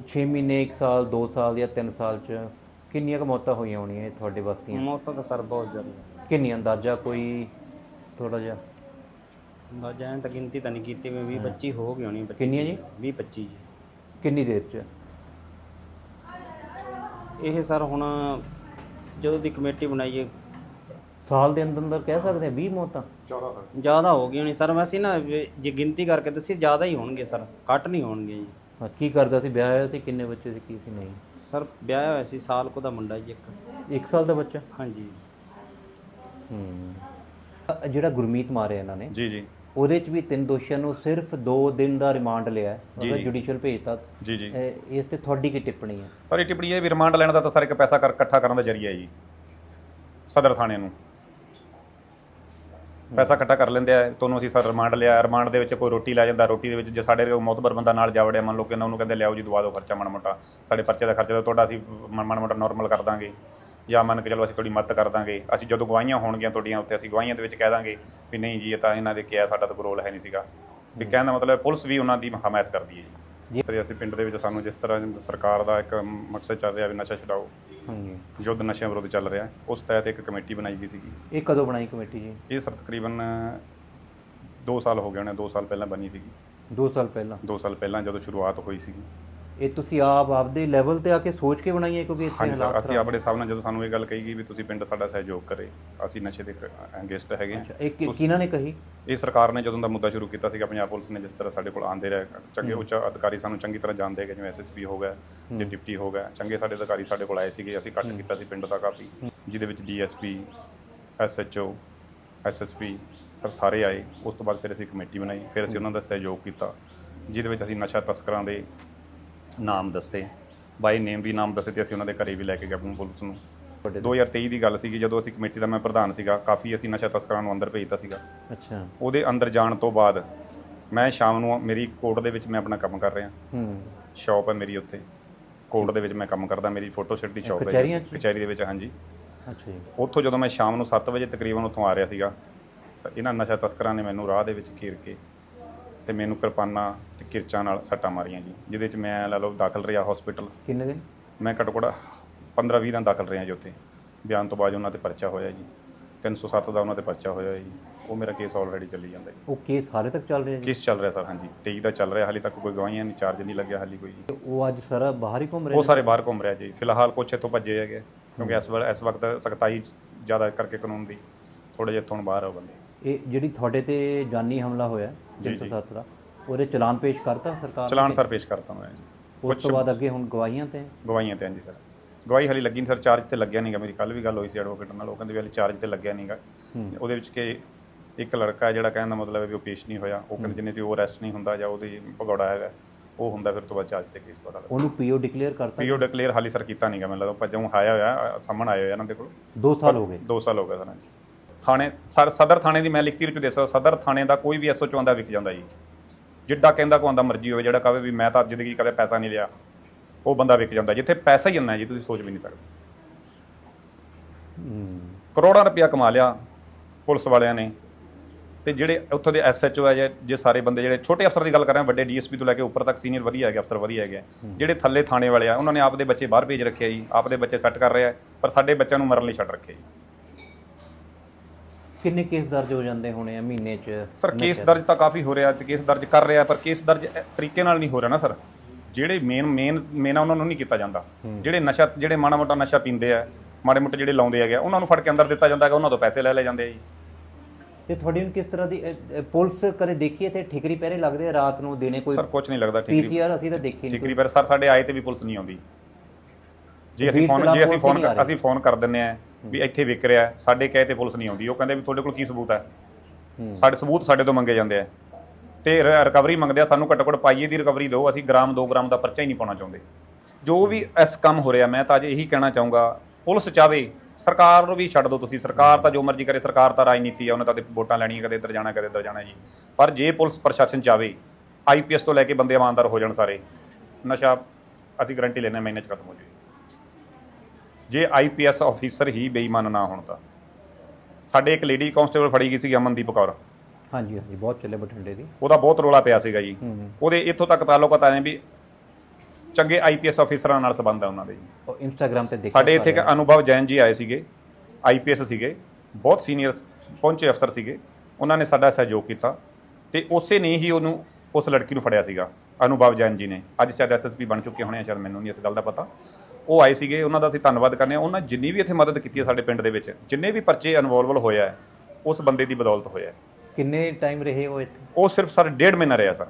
6 ਮਹੀਨੇ 1 ਸਾਲ 2 ਸਾਲ ਜਾਂ 3 ਸਾਲ ਚ ਕਿੰਨੀਆਂ ਕੁ ਮੌਤਾਂ ਹੋਈਆਂ ਹੋਣੀਆਂ ਇਹ ਤੁਹਾਡੇ ਬਸਤੀਆਂ ਮੌਤਾਂ ਤਾਂ ਸਰ ਬਹੁਤ ਜ਼ਿਆਦਾ। ਕਿੰਨੀ ਅੰਦਾਜ਼ਾ ਕੋਈ ਥੋੜਾ ਜਿਹਾ? ਬਸ ਐਂ ਤਾਂ ਗਿਣਤੀ ਤਾਂ ਨਹੀਂ ਕੀਤੀ ਵੀ 20 25 ਹੋ ਗਈ ਹੋਣੀ। ਕਿੰਨੀਆਂ ਜੀ? 20 25 ਜੀ। ਕਿੰਨੀ ਦੇਰ ਚ? ਇਹ ਸਰ ਹੁਣ ਜਦੋਂ ਦੀ ਕਮੇਟੀ ਬਣਾਈ ਹੈ। ਸਾਲ ਦੇ ਅੰਦਰ ਅੰਦਰ ਕਹਿ ਸਕਦੇ ਆ 20 ਮੌਤਾਂ? ਜ਼ਿਆਦਾ ਹੋ ਗਈ ਹੋਣੀ ਸਰ ਵੈਸੇ ਨਾ ਜੇ ਗਿਣਤੀ ਕਰਕੇ ਦੱਸੀ ਜ਼ਿਆਦਾ ਹੀ ਹੋਣਗੇ ਸਰ। ਘੱਟ ਨਹੀਂ ਹੋਣਗੇ ਜੀ। ਹਾਂ, ਕੀ ਕਰਦਾ ਸੀ? ਵਿਆਹ ਹੋਇਆ ਸੀ? ਕਿੰਨੇ ਬੱਚੇ ਸੀ? ਕੀ ਸੀ? ਨਹੀਂ। ਸਰ ਵਿਆਹ ਹੋਇਆ ਸੀ। ਸਾਲ ਕੋ ਦਾ ਮੁੰਡਾ ਜੀ ਇੱਕ। ਇੱਕ ਸਾਲ ਦਾ ਬੱਚਾ? ਹਾਂਜੀ। ਹੂੰ। ਜਿਹੜਾ ਗੁਰਮੀਤ ਮਾਰਿਆ ਇਹਨਾਂ ਨੇ ਜੀ ਜੀ। ਉਹਦੇ ਚ ਵੀ ਤਿੰਨ ਦੋਸ਼ੀਆਂ ਨੂੰ ਸਿਰਫ 2 ਦਿਨ ਦਾ ਰਿਮਾਂਡ ਲਿਆ ਹੈ ਉਹਦਾ। ਜੁਡੀਸ਼ੀਅਲ ਭੇਜਤਾ ਜੀ ਜੀ। ਇਸ ਤੇ ਤੁਹਾਡੀ ਕੀ ਟਿੱਪਣੀ ਹੈ? ਸਾਰੀ ਟਿੱਪਣੀ ਇਹ ਵੀ ਰਿਮਾਂਡ ਲੈਣ ਦਾ ਤਾਂ ਸਰ ਇੱਕ ਪੈਸਾ ਕਰ ਇਕੱਠਾ ਕਰਨ ਦਾ ਜ਼ਰੀਆ ਹੈ ਜੀ। ਸਦਰ ਥਾਣੇ ਨੂੰ। ਪੈਸਾ ਇਕੱਠਾ ਕਰ ਲੈਂਦੇ ਆ ਤੁਹਾਨੂੰ ਅਸੀਂ ਸਰ ਰਿਮਾਂਡ ਲਿਆ ਰਿਮਾਂਡ ਦੇ ਵਿੱਚ ਕੋਈ ਰੋਟੀ ਲੈ ਜਾਂਦਾ ਰੋਟੀ ਦੇ ਵਿੱਚ ਜੇ ਸਾਡੇ ਕੋਲ ਮੋਤਬਰ ਬੰਦਾ ਨਾਲ ਜਾ ਵੜਿਆ ਮੰਨ ਲਓ ਕਿ ਇਹਨਾਂ ਨੂੰ ਕਹਿੰਦੇ ਲਿਆਓ ਜੀ ਦਵਾ ਦਿਓ ਖਰਚਾ ਮਾੜਾ ਮੋਟਾ ਸਾਡੇ ਪਰਚੇ ਦਾ ਖਰਚਾ ਤਾਂ ਤੁਹਾਡਾ ਅਸੀਂ ਮ- ਮਾੜਾ ਮੋਟਾ ਨਾਰਮਲ ਕਰ ਦਾਂਗੇ। ਜਾਂ ਮੰਨ ਕੇ ਚਲੋ ਅਸੀਂ ਤੁਹਾਡੀ ਮਦਦ ਕਰ ਦਾਂਗੇ ਅਸੀਂ ਜਦੋਂ ਗਵਾਹੀਆਂ ਹੋਣਗੀਆਂ ਤੁਹਾਡੀਆਂ ਉੱਥੇ ਅਸੀਂ ਗਵਾਹੀਆਂ ਦੇ ਵਿੱਚ ਕਹਿ ਦਾਂਗੇ ਵੀ ਨਹੀਂ ਜੀ ਇਹ ਤਾਂ ਇਹਨਾਂ ਦੇ ਕਿਹਾ ਸਾਡਾ ਤਾਂ ਕੋਈ ਰੋਲ ਹੈ ਨਹੀਂ ਸੀਗਾ। ਵੀ ਕਹਿਣ ਦਾ ਮਤਲਬ ਪੁਲਿਸ ਵੀ ਉਹਨਾਂ ਦੀ ਹਮਾਇਤ ਕਰਦੀ ਹੈ ਜੀ। ਤੇ ਅਸੀਂ ਪਿੰਡ ਦੇ ਵਿੱਚ ਸਾਨੂੰ ਜਿਸ ਤਰ੍ਹਾਂ ਸਰਕਾਰ ਦਾ ਇੱਕ ਮਕਸਦ ਚੱਲ ਰਿਹਾ ਵੀ ਨਸ਼ਾ ਛਡਾਓ ਹਾਂਜੀ। ਯੁੱਧ ਨਸ਼ਿਆਂ ਵਿਰੁੱਧ ਚੱਲ ਰਿਹਾ ਉਸ ਤਹਿਤ ਇੱਕ ਕਮੇਟੀ ਬਣਾਈ ਗਈ ਸੀਗੀ। ਇਹ ਕਦੋਂ ਬਣਾਈ ਕਮੇਟੀ ਜੀ? ਇਹ ਸਰ ਤਕਰੀਬਨ 2 ਸਾਲ ਹੋ ਗਏ ਹੋਣੇ 2 ਸਾਲ ਪਹਿਲਾਂ ਬਣੀ ਸੀਗੀ। 2 ਸਾਲ ਪਹਿਲਾਂ। 2 ਸਾਲ ਪਹਿਲਾਂ ਜਦੋਂ ਸ਼ੁਰੂਆਤ ਹੋਈ ਸੀਗੀ। ਇਹ ਤੁਸੀਂ ਆਪ ਆਪਦੇ ਲੈਵਲ ਤੇ ਆ ਕੇ ਸੋਚ ਕੇ ਬਣਾਈ ਹੈ ਕਿਉਂਕਿ ਇੱਥੇ ਹਾਂਜੀ ਸਰ ਹਾਲਾਤ ਅਸੀਂ ਆਪਣੇ ਹਿਸਾਬ ਨਾਲ ਜਦੋਂ ਸਾਨੂੰ ਇਹ ਗੱਲ ਕਹੀ ਗਈ ਵੀ ਤੁਸੀਂ ਪਿੰਡ ਸਾਡਾ ਸਹਿਯੋਗ ਕਰੇ ਅਸੀਂ ਨਸ਼ੇ ਦੇ ਅਗੇਂਸਟ ਹੈਗੇ ਹਾਂ। ਅੱਛਾ ਇਹ ਕਿ- ਕਿਹਨਾਂ ਨੇ ਕਹੀ? ਇਹ ਸਰਕਾਰ ਨੇ ਜਦੋਂ ਦਾ ਮੁੱਦਾ ਸ਼ੁਰੂ ਕੀਤਾ ਸੀਗਾ ਪੰਜਾਬ ਪੁਲਿਸ ਨੇ ਜਿਸ ਤਰ੍ਹਾਂ ਸਾਡੇ ਕੋਲ ਆਂਦੇ ਰਹੇ ਚੰਗੇ ਉੱਚ ਅਧਿਕਾਰੀ ਸਾਨੂੰ ਚੰਗੀ ਤਰ੍ਹਾਂ ਜਾਣਦੇ ਹੈਗੇ ਜਿਵੇਂ ਐਸਐਸਪੀ ਹੋ ਗਿਆ ਜੇ ਡਿਪਟੀ ਹੋ ਗਿਆ ਚੰਗੇ ਸਾਡੇ ਅਧਿਕਾਰੀ ਸਾਡੇ ਕੋਲ ਆਏ ਸੀਗੇ ਅਸੀਂ ਕੱਟ ਕੀਤਾ ਸੀ ਪਿੰਡ ਦਾ ਕਾਫੀ ਜਿਹਦੇ ਵਿੱਚ ਡੀਐਸਪੀ ਐਸਐਚਓ ਐਸਐਸਪੀ ਸਰ ਸਾਰੇ ਆਏ ਉਸ ਤੋਂ ਬਾਅਦ ਫਿਰ ਅਸੀਂ ਕਮੇਟੀ ਬਣਾਈ ਫਿਰ ਅਸੀਂ ਉਹਨਾਂ ਦਾ ਸਹਿਯੋਗ ਕੀਤਾ ਜਿਹਦੇ ਵਿੱਚ ਅਸੀਂ ਨਸ਼ਾ ਤਸਕਰਾਂ ਦੇ ਨਾਮ ਦੱਸੇ। ਬਾਈ ਨੇਮ ਵੀ ਨਾਮ ਦੱਸੇ ਤੇ ਅਸੀਂ ਉਹਨਾਂ ਦੇ ਘਰੇ ਵੀ ਲੈ ਕੇ ਗਏ ਆਪਣੀ ਪੁਲਿਸ ਨੂੰ। 2023 ਦੀ ਗੱਲ ਸੀਗੀ ਜਦੋਂ ਅਸੀਂ ਕਮੇਟੀ ਦਾ ਮੈਂ ਪ੍ਰਧਾਨ ਸੀਗਾ ਕਾਫੀ ਅਸੀਂ ਨਸ਼ਾ ਤਸਕਰਾਂ ਨੂੰ ਅੰਦਰ ਭੇਜਤਾ ਸੀਗਾ। ਅੱਛਾ। ਉਹਦੇ ਅੰਦਰ ਜਾਣ ਤੋਂ ਬਾਅਦ ਮੈਂ ਸ਼ਾਮ ਨੂੰ ਮੇਰੀ ਕੋਰਟ ਦੇ ਵਿੱਚ ਮੈਂ ਆਪਣਾ ਕੰਮ ਕਰ ਰਿਹਾ। ਹੂੰ। ਸ਼ਾਪ ਹੈ ਮੇਰੀ ਉੱਥੇ। ਕੋਰਟ ਦੇ ਵਿੱਚ ਮੈਂ ਕੰਮ ਕਰਦਾ ਮੇਰੀ ਫੋਟੋ ਸਟੇਟ ਦੀ ਸ਼ਾਪ ਹੈ? ਕਚਹਿਰੀ ਦੇ ਵਿੱਚ ਹਾਂਜੀ। ਅੱਛਾ ਜੀ। ਉੱਥੋਂ ਜਦੋਂ ਮੈਂ ਸ਼ਾਮ ਨੂੰ 7 ਵਜੇ ਤਕਰੀਬਨ ਉੱਥੋਂ ਆ ਰਿਹਾ ਸੀਗਾ ਇਹਨਾਂ ਨਸ਼ਾ ਤਸਕਰਾਂ ਨੇ ਮੈਨੂੰ ਰਾਹ ਦੇ ਵਿੱਚ ਘੇਰ ਕੇ ਤੇ ਮੈਨੂੰ ਕਿਰਪਾਨਾਂ ਤੇ ਕਿਰਚਾਂ ਨਾਲ ਸੱਟਾਂ ਮਾਰੀਆਂ ਜੀ ਜਿਹਦੇ ਵਿੱਚ ਮੈਂ ਲਾ ਲਓ ਦਾਖਲ ਰਿਹਾ ਹਸਪੀਟਲ ਕਿੰਨੇ ਦਿਨ? ਮੈਂ ਘੱਟੋ ਘੱਟ 15-20 ਦਿਨ ਦਾਖਲ ਰਿਹਾ ਜੀ ਉੱਥੇ। ਬਿਆਨ ਤੋਂ ਬਾਅਦ ਉਹਨਾਂ ਤੇ ਪਰਚਾ ਹੋਇਆ ਜੀ। 307 ਦਾ ਉਹਨਾਂ ਤੇ ਪਰਚਾ ਹੋਇਆ ਜੀ। ਉਹ ਮੇਰਾ ਕੇਸ ਆਲਰੇਡੀ ਚੱਲੀ ਜਾਂਦਾ ਜੀ। ਉਹ ਕੇਸ ਹਾਲੇ ਤੱਕ ਚੱਲ ਰਿਹਾ ਜੀ? ਕੇਸ ਚੱਲ ਰਿਹਾ ਸਰ ਹਾਂਜੀ। 23 ਦਾ ਚੱਲ ਰਿਹਾ ਹਾਲੇ ਤੱਕ ਕੋਈ ਗਵਾਹੀਆਂ ਨਹੀਂ ਚਾਰਜ ਨਹੀਂ ਲੱਗਿਆ ਹਾਲੇ ਕੋਈ। ਉਹ ਅੱਜ ਸਾਰਾ ਬਾਹਰ ਹੀ ਘੁੰਮ ਰਹੇ ਉਹ ਸਾਰੇ ਬਾਹਰ ਘੁੰਮ ਰਿਹਾ ਜੀ। ਫਿਲਹਾਲ ਕੁਛ ਇੱਥੋਂ ਭੱਜੇ ਹੈਗੇ ਕਿਉਂਕਿ ਇਸ ਵੇਲੇ ਇਸ ਵਕਤ ਸਖਤਾਈ ਜ਼ਿਆਦਾ ਕਰਕੇ ਕਾਨੂੰਨ ਦੀ ਥੋੜੇ ਜਿਹਾ ਇੱਥੋਂ ਬਾਹਰ ਹੋ ਬੰਦੇ। ਇਹ ਜਿਹੜੀ ਤੁਹਾਡੇ ਤੇ ਜਾਨੀ ਹਮਲਾ ਹੋਇਆ ਜੀ, ਜੀ। 307 ਦਾ ਉਹਦੇ ਚਲਾਨ ਪੇਸ਼ ਕਰਤਾ ਸਰਕਾਰ ਚਲਾਨ? ਸਰ ਪੇਸ਼ ਕਰਤਾ ਮੈਂ ਜੀ। ਉਸ ਤੋਂ ਬਾਅਦ ਅੱਗੇ ਹੁਣ ਗਵਾਹੀਆਂ ਤੇ? ਗਵਾਹੀਆਂ ਤੇ ਹਾਂਜੀ ਸਰ। ਗਵਾਹੀ ਹਾਲੇ ਲੱਗੀ ਨਹੀਂ ਸਰ ਚਾਰਜ ਤੇ ਲੱਗਿਆ ਨਹੀਂਗਾ ਮੇਰੀ ਕੱਲ ਵੀ ਗੱਲ ਹੋਈ ਸੀ ਐਡਵੋਕੇਟ ਨਾਲ ਉਹ ਕਹਿੰਦੇ ਵੀ ਹਾਲੇ ਚਾਰਜ ਤੇ ਲੱਗਿਆ ਨਹੀਂਗਾ ਉਹਦੇ ਵਿੱਚ ਕਿ ਇੱਕ ਲੜਕਾ ਜਿਹੜਾ ਕਹਿਣ ਦਾ ਮਤਲਬ ਹੈ ਵੀ ਉਹ ਪੇਸ਼ ਨਹੀਂ ਹੋਇਆ ਉਹ ਕਹਿੰਦੇ ਜਿੰਨੇ ਤੇ ਉਹ ਅਰੈਸਟ ਨਹੀਂ ਹੁੰਦਾ ਜਾਂ ਉਹਦੀ ਭਗੌੜਾ ਹੈਗਾ ਉਹ ਹੁੰਦਾ ਫਿਰ ਤੋਂ ਬਾਅਦ ਚਾਰਜ ਤੇ ਕੇਸ ਤੁਹਾਡਾ ਉਹਨੂੰ ਪੀਓ ਡਿਕਲੇਅਰ ਕਰਤਾ? ਪੀਓ ਡਿਕਲੇਅਰ ਹਾਲੇ ਸਰ ਕੀਤਾ ਨਹੀਂਗਾ ਮੈਨੂੰ ਲੱਗਦਾ ਭੱਜੋਂ ਆਇਆ ਹੋਇਆ ਸਾਹਮਣ ਆਇਆ ਹੋਇਆ ਇਹਨਾਂ ਦੇ ਕੋਲ। 2 ਸਾਲ ਹੋ ਗਏ। 2 ਸਾਲ ਹੋ ਗਏ ਸਰ ਹਾਂਜੀ। ਥਾਣੇ ਸਦਰ ਥਾਣੇ ਦੀ ਮੈਂ ਲਿਖਤੀ ਵਿੱਚ ਦੇ ਸਕਦਾ, ਸਦਰ ਥਾਣੇ ਦਾ ਕੋਈ ਵੀ ਐਸਓ ਆਉਂਦਾ ਵਿਕ ਜਾਂਦਾ ਜੀ। ਜਿੱਡਾ ਕਹਿੰਦਾ ਕੋ ਆਂਦਾ ਮਰਜ਼ੀ ਹੋਵੇ, ਜਿਹੜਾ ਕਹੇ ਵੀ ਮੈਂ ਤਾਂ ਜ਼ਿੰਦਗੀ 'ਚ ਕਦੇ ਪੈਸਾ ਨਹੀਂ ਲਿਆ, ਉਹ ਬੰਦਾ ਵਿਕ ਜਾਂਦਾ। ਜਿੱਥੇ ਪੈਸਾ ਹੀ ਇੰਨਾ ਜੀ, ਤੁਸੀਂ ਸੋਚ ਵੀ ਨਹੀਂ ਸਕਦੇ। ਕਰੋੜਾਂ ਰੁਪਇਆ ਕਮਾ ਲਿਆ ਪੁਲਿਸ ਵਾਲਿਆਂ ਨੇ। ਤੇ ਜਿਹੜੇ ਉੱਥੋਂ ਦੇ ਐਸਐਚਓ ਹੈ ਜੇ ਜੇ ਸਾਰੇ ਬੰਦੇ ਜਿਹੜੇ ਛੋਟੇ ਅਫਸਰ ਦੀ ਗੱਲ ਕਰ ਰਹੇ ਹਾਂ ਵੱਡੇ ਡੀਐਸਪੀ ਤੋਂ ਲੈ ਕੇ ਉੱਪਰ ਤੱਕ ਸੀਨੀਅਰ ਵਧੀਆ ਹੈਗੇ, ਅਫਸਰ ਵਧੀਆ ਹੈਗੇ ਜਿਹੜੇ ਥੱਲੇ ਥਾਣੇ ਵਾਲੇ ਆ, ਉਹਨਾਂ ਨੇ ਆਪਦੇ ਬੱਚੇ ਬਾਹਰ ਭੇਜ ਰੱਖਿਆ ਜੀ, ਆਪਦੇ ਬੱਚੇ ਸੈੱਟ ਕਰ ਰਿਹਾ ਪਰ ਸਾਡੇ ਬੱਚਿਆਂ ਨੂੰ ਮਰਨ ਲਈ ਛੱਡ ਰੱਖਿਆ ਜੀ। ਕਿੰਨੇ ਕੇਸ ਦਰਜ ਹੋ ਜਾਂਦੇ ਹੋਣੇ ਆ ਮਹੀਨੇ 'ਚ? ਸਰ ਕੇਸ ਦਰਜ ਤਾਂ ਕਾਫੀ ਹੋ ਰਿਹਾ ਤੇ ਕੇਸ ਦਰਜ ਕਰ ਰਿਹਾ ਪਰ ਕੇਸ ਦਰਜ ਇਹ ਤਰੀਕੇ ਨਾਲ ਨਹੀਂ ਹੋ ਰਿਹਾ ਨਾ ਸਰ ਜਿਹੜੇ ਮੇਨ ਮੇਨ ਮੇਨ ਉਹਨਾਂ ਨੂੰ ਨਹੀਂ ਕੀਤਾ ਜਾਂਦਾ। ਜਿਹੜੇ ਨਸ਼ਾ ਜਿਹੜੇ ਮਾੜਾ ਮੋਟਾ ਨਸ਼ਾ ਪੀਂਦੇ ਆ ਮਾੜੇ ਮੋਟੇ ਜਿਹੜੇ ਲਾਉਂਦੇ ਹੈਗੇ ਆ, ਉਹਨਾਂ ਨੂੰ ਫੜ ਕੇ ਅੰਦਰ ਦਿੱਤਾ ਜਾਂਦਾ ਹੈਗਾ ਉਹਨਾਂ ਤੋਂ ਪੈਸੇ ਲੈ ਲੈ ਜਾਂਦੇ ਆ ਜੀ। ਤੇ ਤੁਹਾਡੀ ਨੂੰ ਕਿਸ ਤਰ੍ਹਾਂ ਦੀ ਅ, ਅ, ਪੁਲਿਸ ਕਦੇ ਦੇਖੀ ਤੇ ਠਿਕਰੀ ਪਹਿਰੇ ਲੱਗਦੇ ਆ ਰਾਤ ਨੂੰ ਦਿਨੇ ਕੋਈ ਸਰ ਕੁਝ ਨਹੀਂ ਲੱਗਦਾ ਠੀਕ ਪੀਸੀਆਰ ਅਸੀਂ ਤਾਂ ਦੇਖੀ ਨਹੀਂ ਠੀਕਰੀ ਪਰ ਸਰ ਸਾਡੇ ਆਏ ਤੇ ਵੀ ਪੁਲਿਸ ਨਹੀਂ ਆਉਂਦੀ। ਜੇ ਅਸੀਂ ਫੋਨ ਜੇ ਅਸੀਂ ਫੋਨ। ਅਸੀਂ ਫੋਨ ਕਰ ਦਿੰਨੇ ਆ ਵੀ ਇੱਥੇ ਵਿਕ ਰਿਹਾ ਸਾਡੇ ਕਹੇ ਤੇ ਪੁਲਿਸ ਨਹੀਂ ਆਉਂਦੀ। ਉਹ ਕਹਿੰਦੇ ਵੀ ਤੁਹਾਡੇ ਕੋਲ ਕੀ ਸਬੂਤ ਹੈ? ਸਾਡੇ ਸਬੂਤ ਸਾਡੇ ਤੋਂ ਮੰਗੇ ਜਾਂਦੇ ਆ। ਤੇ ਰਿਕਵਰੀ ਮੰਗਦੇ ਆ ਸਾਨੂੰ ਘੱਟੋ ਘੱਟ ਪਾਈਏ ਦੀ ਰਿਕਵਰੀ ਦਿਓ। ਅਸੀਂ ਗ੍ਰਾਮ 2 ਗ੍ਰਾਮ ਦਾ ਪਰਚਾ ਹੀ ਨਹੀਂ ਪਾਉਣਾ ਚਾਹੁੰਦੇ। ਜੋ ਵੀ ਇਸ ਕੰਮ ਹੋ ਰਿਹਾ ਮੈਂ ਤਾਂ ਅੱਜ ਇਹੀ ਕਹਿਣਾ ਚਾਹੂੰਗਾ ਪੁਲਿਸ ਚਾਵੇ ਸਰਕਾਰ ਨੂੰ ਵੀ ਛੱਡ ਦਿਓ ਤੁਸੀਂ। ਸਰਕਾਰ ਤਾਂ ਜੋ ਮਰਜ਼ੀ ਕਰੇ ਸਰਕਾਰ ਤਾਂ ਰਾਜਨੀਤੀ ਆ ਉਹਨੇ ਤਾਂ ਵੋਟਾਂ ਲੈਣੀਆਂ ਕਦੇ ਇੱਧਰ ਜਾਣਾ ਕਦੇ ਇੱਧਰ ਜਾਣਾ ਜੀ। ਪਰ ਜੇ ਪੁਲਿਸ ਪ੍ਰਸ਼ਾਸਨ ਚਾਵੇ ਆਈਪੀਐਸ ਤੋਂ ਲੈ ਕੇ ਬੰਦੇ ਇਮਾਨਦਾਰ ਹੋ ਜਾਣ ਸਾਰੇ ਨਸ਼ਾ ਅਸੀਂ ਗਰੰਟੀ ਲੈਣੇ ਮਹੀਨੇ ਚ ਖਤਮ ਹੋ ਜਾਏ ਜੇ ਆਈਪੀਐਸ ਆਫੀਸਰ ਹੀ ਬੇਈਮਾਨ ਨਾ ਹੋਣ ਤਾਂ। ਸਾਡੇ ਇੱਕ ਲੇਡੀ ਕਾਂਸਟੇਬਲ ਫੜੀ ਗਈ ਸੀ ਅਮਨਦੀਪ ਕੌਰ। ਹਾਂਜੀ ਹਾਂਜੀ ਬਹੁਤ ਚੱਲੇ ਬਠਿੰਡੇ ਦੀ। ਉਹਦਾ ਬਹੁਤ ਰੋਲਾ ਪਿਆ ਸੀਗਾ ਜੀ। ਹੂੰ ਉਹਦੇ ਇੱਥੋਂ ਤੱਕ ਤਾਲੁਕਾਤ ਆਏ ਵੀ ਚੰਗੇ ਆਈਪੀਐਸ ਆਫੀਸਰਾਂ ਨਾਲ ਸੰਬੰਧ ਆ ਉਹਨਾਂ ਦੇ ਜੀ। ਉਹ ਇੰਸਟਾਗ੍ਰam ਤੇ ਦੇਖਿਆ ਸਾਡੇ ਇੱਥੇ ਇੱਕ ਅਨੁਭਵ ਜੈਨ ਜੀ ਆਏ ਸੀਗੇ ਆਈਪੀਐਸ ਸੀਗੇ ਬਹੁਤ ਸੀਨੀਅਰ ਪਹੁੰਚੇ ਅਫਸਰ ਸੀਗੇ। ਉਹਨਾਂ ਨੇ ਸਾਡਾ ਸਹਿਯੋਗ ਕੀਤਾ ਤੇ ਉਸੇ ਨੇ ਹੀ ਉਹਨੂੰ ਉਸ ਲੜਕੀ ਨੂੰ ਫੜਿਆ ਸੀਗਾ ਅਨੁਭਵ ਜੈਨ ਜੀ ਨੇ। ਅੱਜ ਸ਼ਾਇਦ ਐਸਐਸਪੀ ਬਣ ਚੁੱਕੇ ਹੋਣੇ ਆ ਸ਼ਾਇਦ ਮੈਨੂੰ ਨਹੀਂ ਇਸ ਗੱਲ ਦਾ ਪਤਾ। ਉਹ ਆਏ ਸੀਗੇ ਉਹਨਾਂ ਦਾ ਅਸੀਂ ਧੰਨਵਾਦ ਕਰਨੇ ਆ ਉਹਨਾਂ ਜਿੰਨੀ ਵੀ ਇੱਥੇ ਮਦਦ ਕੀਤੀ ਹੈ ਸਾਡੇ ਪਿੰਡ ਦੇ ਵਿੱਚ ਜਿੰਨੇ ਵੀ ਪਰਚੇ ਇਨਵੋਲਵਲ ਹੋਇਆ ਹੈ, ਉਸ ਬੰਦੇ ਦੀ ਬਦੌਲਤ ਹੋਇਆ ਹੈ। ਕਿੰਨੇ ਟਾਈਮ ਰਹੇ ਹੋ ਇੱਥੇ? ਉਹ ਸਿਰਫ ਸਰ ਡੇਢ ਮਹੀਨਾ ਰਿਹਾ ਸਰ।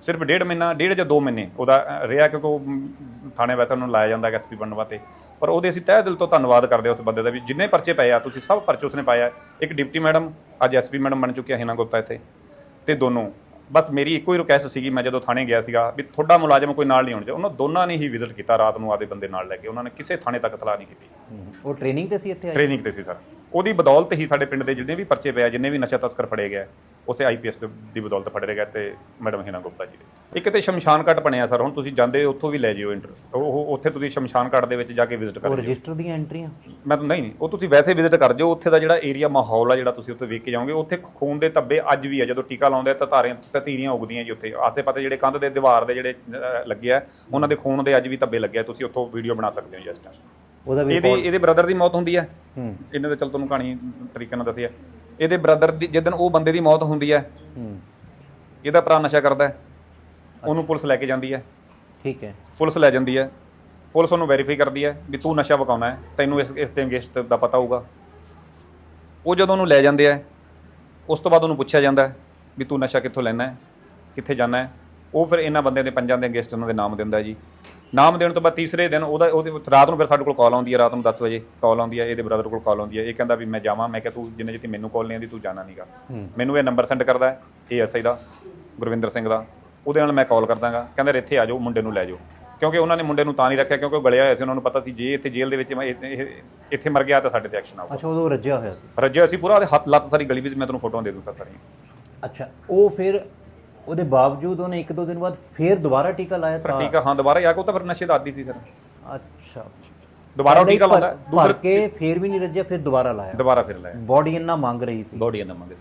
ਸਿਰਫ ਡੇਢ ਮਹੀਨਾ ਡੇਢ ਜਾਂ 2 ਮਹੀਨੇ ਉਹਦਾ ਅ, ਰਿਹਾ ਕਿਉਂਕਿ ਉਹ ਮ, ਥਾਣੇ ਵੈਸੇ ਉਹਨੂੰ ਲਾਇਆ ਜਾਂਦਾ ਐਸਪੀ ਬਣਨ ਵਾਸਤੇ। ਪਰ ਉਹਦੇ ਅਸੀਂ ਤਹਿ ਦਿਲ ਤੋਂ ਧੰਨਵਾਦ ਕਰਦੇ ਹਾਂ ਉਸ ਬੰਦੇ ਦਾ ਵੀ ਜਿੰਨੇ ਪਰਚੇ ਪਏ ਆ ਤੁਸੀਂ ਸਭ ਪਰਚੇ ਉਸਨੇ ਪਾਇਆ ਇੱਕ ਡਿਪਟੀ ਮੈਡਮ ਅੱਜ ਐਸਪੀ ਮੈਡਮ ਬਣ ਚੁੱਕੀ ਹੈ ਹਿਨਾ ਗੁਪਤਾ ਇੱਥੇ ਤੇ ਦੋਨੋਂ ਬਸ ਮੇਰੀ ਇੱਕੋ ਹੀ ਰਿਕੁਐਸਟ ਸੀਗੀ ਮੈਂ ਜਦੋਂ ਥਾਣੇ ਗਿਆ ਸੀਗਾ ਵੀ ਤੁਹਾਡਾ ਮੁਲਾਜ਼ਮ ਕੋਈ ਨਾਲ ਨਹੀਂ ਹੋਣਾ ਚਾਹੀਦਾ ਉਹਨਾਂ ਦੋਨਾਂ ਨੇ ਹੀ ਵਿਜ਼ਿਟ ਕੀਤਾ ਰਾਤ ਨੂੰ ਆਦੇ ਬੰਦੇ ਨਾਲ ਲੈ ਕੇ। ਉਹਨਾਂ ਨੇ ਕਿਸੇ ਥਾਣੇ ਤੱਕ ਤਲਾ ਨਹੀਂ ਕੀਤੀ। ਉਹ ਟ੍ਰੇਨਿੰਗ ਤੇ ਸੀ ਇੱਥੇ ਆਏ? ਟ੍ਰੇਨਿੰਗ ਤੇ ਸੀ ਸਰ ਉਹਦੀ ਬਦੌਲਤ ਹੀ ਸਾਡੇ ਪਿੰਡ ਦੇ ਜਿੰਨੇ ਵੀ ਪਰਚੇ ਪਏ ਆ ਜਿੰਨੇ ਵੀ ਨਸ਼ਾ ਤਸਕਰ ਫੜੇ ਗਏ ਉਸੇ ਆਈਪੀਐਸ ਦੀ ਬਦੌਲਤ ਫੜੇ ਗਏ ਤੇ ਮੈਡਮ ਹਿਨਾ ਗੁਪਤਾ ਜੀ ਦੇ। ਇੱਕ ਤੇ ਸ਼ਮਸ਼ਾਨ ਘਾਟ ਬਣਿਆ ਸਰ ਹੁਣ ਤੁਸੀਂ ਜਾਂਦੇ ਉੱਥੋਂ ਵੀ ਲੈ ਜਿਓ ਇੰਟਰ ਉਹ ਉੱਥੇ ਤੁਸੀਂ ਸ਼ਮਸ਼ਾਨ ਘਾਟ ਦੇ ਵਿੱਚ ਜਾ ਕੇ ਵਿਜ਼ਿਟ ਕਰ ਰਜਿਸਟਰ ਦੀਆਂ ਐਂਟਰੀਆਂ ਮੈਂ ਤਾਂ ਨਹੀਂ ਉਹ ਤੁਸੀਂ ਵੈਸੇ ਵਿਜ਼ਿਟ ਕਰ ਜਿਓ ਉੱਥੇ ਦਾ ਜਿਹੜਾ ਏਰੀਆ ਮਾਹੌਲ ਆ ਜਿਹੜਾ ਤੁਸੀਂ ਉੱਥੇ ਵੇਖ ਕੇ ਜਾਓਗੇ ਉੱਥੇ ਖੂਨ ਦੇ ਧੱਬੇ ਅੱਜ ਵੀ ਆ ਜਦੋਂ ਟੀਕਾ ਲਾਉਂਦੇ ਤਾਂ ਧਾਰੇ ਤਤੀਰੀਆਂ ਉਗਦੀਆਂ ਜੀ ਉੱਥੇ। ਆਸੇ-ਪਾਸੇ ਜਿਹੜੇ ਕੰਧ ਦੇ ਦੀਵਾਰ ਦੇ ਜਿਹੜੇ ਅਹ, ਲੱਗੇ ਆ ਉਹਨਾਂ ਦੇ ਖੂਨ ਦੇ ਅੱਜ ਵੀ ਧੱਬੇ ਲੱਗੇ ਆ ਤੁਸੀਂ ਉੱਥੋਂ ਵੀਡੀਓ ਬਣਾ ਸਕਦੇ ਹੋ ਜਸਟ ਉਹਦਾ ਵੀ ਇਹਦੇ ਇਹਦੇ ਬ੍ਰਦਰ ਦੀ ਮੌਤ ਹੁੰਦੀ ਹੈ। ਹੂੰ। ਇਹਨਾਂ ਦਾ ਚਲ ਤੁਹਾਨੂੰ ਕਹਾਣੀ ਤਰੀਕੇ ਨਾਲ ਦੱਸੀ ਹੈ। ਇਹਦੇ ਬ੍ਰਦਰ ਦੀ ਜਿੱਦਣ ਉਹ ਬੰਦੇ ਦੀ ਮੌਤ ਹੁੰਦੀ ਹੈ ਹੂੰ। ਇਹਦਾ ਭਰਾ ਨਸ਼ਾ ਕਰਦਾ ਹੈ। ਉਹਨੂੰ ਪੁਲਿਸ ਲੈ ਕੇ ਜਾਂਦੀ ਹੈ। ਠੀਕ ਹੈ। ਪੁਲਿਸ ਲੈ ਜਾਂਦੀ ਹੈ। ਪੁਲਿਸ ਉਹਨੂੰ ਵੈਰੀਫਾਈ ਕਰਦੀ ਹੈ ਵੀ ਤੂੰ ਨਸ਼ਾ ਵਕਾਉਣਾ ਹੈ ਤੈਨੂੰ ਇਸ ਇਸ ਤੇ ਅੰਗੇਸ਼ ਦਾ ਪਤਾ ਹੋਊਗਾ। ਉਹ ਜਦੋਂ ਉਹਨੂੰ ਲੈ ਜਾਂਦੇ ਆ ਉਸ ਤੋਂ ਬਾਅਦ ਉਹਨੂੰ ਪੁੱਛਿਆ ਜਾਂਦਾ ਵੀ ਤੂੰ ਨਸ਼ਾ ਕਿੱਥੋਂ ਲੈਣਾ ਹੈ ਕਿੱਥੇ ਜਾਣਾ ਹੈ। ਉਹ ਫਿਰ ਇਹਨਾਂ ਬੰਦਿਆਂ ਦੇ ਪੰਜਾਂ ਦੇ ਅੰਗੇਸਟ ਉਹਨਾਂ ਦੇ ਨਾਮ ਦਿੰਦਾ ਜੀ। ਨਾਮ ਦੇਣ ਤੋਂ ਬਾਅਦ ਤੀਸਰੇ ਦਿਨ ਉਹਦਾ ਉਹਦੇ ਰਾਤ ਨੂੰ ਫਿਰ ਸਾਡੇ ਕੋਲ ਕਾਲ ਆਉਂਦੀ ਹੈ ਰਾਤ ਨੂੰ 10 ਵਜੇ ਕਾਲ ਆਉਂਦੀ ਹੈ ਇਹਦੇ ਬ੍ਰਦਰ ਕੋਲ ਕਾਲ ਆਉਂਦੀ ਹੈ ਇਹ ਕਹਿੰਦਾ ਵੀ ਮੈਂ ਜਾਵਾਂ ਮੈਂ ਕਿਹਾ ਤੂੰ ਜਿੰਨੇ ਜਿੱਤੀ ਮੈਨੂੰ ਕਾਲ ਨਹੀਂ ਆਉਂਦੀ ਤੂੰ ਜਾਣਾ ਨਹੀਂਗਾ ਮੈਨੂੰ ਇਹ ਨੰਬਰ ਸੈਂਡ ਕਰਦਾ ਹੈ ਏਐਸਆਈ ਦਾ ਗੁਰਵਿੰਦਰ ਸਿੰਘ ਦਾ। ਉਹਦੇ ਨਾਲ ਮੈਂ ਕਾਲ ਕਰਦਾਗਾ। ਕਹਿੰਦਾ ਇੱਥੇ ਆ ਜਾਓ ਮੁੰਡੇ ਨੂੰ ਲੈ ਜਾਓ। ਕਿਉਂਕਿ ਉਹਨਾਂ ਨੇ ਮੁੰਡੇ ਨੂੰ ਤਾਂ ਨਹੀਂ ਰੱਖਿਆ ਕਿਉਂਕਿ ਉਹ ਗਲਿਆ ਹੋਇਆ ਸੀ ਉਹਨਾਂ ਨੂੰ ਪਤਾ ਸੀ ਜੇ ਇੱਥੇ ਜੇਲ੍ਹ ਦੇ ਵਿੱਚ ਮੈਂ ਇਹ- ਇਹ- ਇੱਥੇ ਮਰ ਗਿਆ ਤਾਂ ਸਾਡੇ ਤੇ ਐਕਸ਼ਨ ਆਊਗਾ। ਅੱਛਾ ਉਦੋਂ ਰੱਜਿਆ ਹੋਇਆ ਸੀ। ਰੱਜਿਆ ਸੀ ਪੂਰਾ ਉਹਦੇ ਹੱਥ ਲੱਤ ਸਾਰੀ ਗਲੀ ਵਿੱਚ ਮੈਂ ਤੁਹਾਨੂੰ ਫੋਟੋਆਂ ਦੇ ਦੂੰਗਾ ਸਾਰੀਆਂ। ਅੱਛਾ ਉਹ ਫਿਰ ਉਹਦੇ ਬਾਵਜੂਦ ਉਹਨੇ ਇੱਕ ਦੋ ਦਿਨ ਬਾਅਦ ਫਿਰ ਦੁਬਾਰਾ ਟੀਕਾ ਲਾਇਆ ਠੀਕ ਆ ਹਾਂ ਦੁਬਾਰਾ ਕੇ ਉਹ ਤਾਂ ਫਿਰ ਨਸ਼ੇ ਦਾ ਆਦੀ ਸੀ ਸਰ। ਅੱਛਾ। ਦੁਬਾਰਾ ਉਹ ਟੀਕਾ ਲਾਉਂਦਾ ਭਰ ਕੇ ਫਿਰ ਵੀ ਨਹੀਂ ਰੱਜਿਆ ਫਿਰ ਦੁਬਾਰਾ ਲਾਇਆ। ਦੁਬਾਰਾ ਫਿਰ ਲਾਇਆ। ਬੋਡੀ ਇੰਨਾ ਮੰਗ ਰਹੀ ਸੀ। ਬੋਡੀ ਦਾ ਮੰਗਦੇ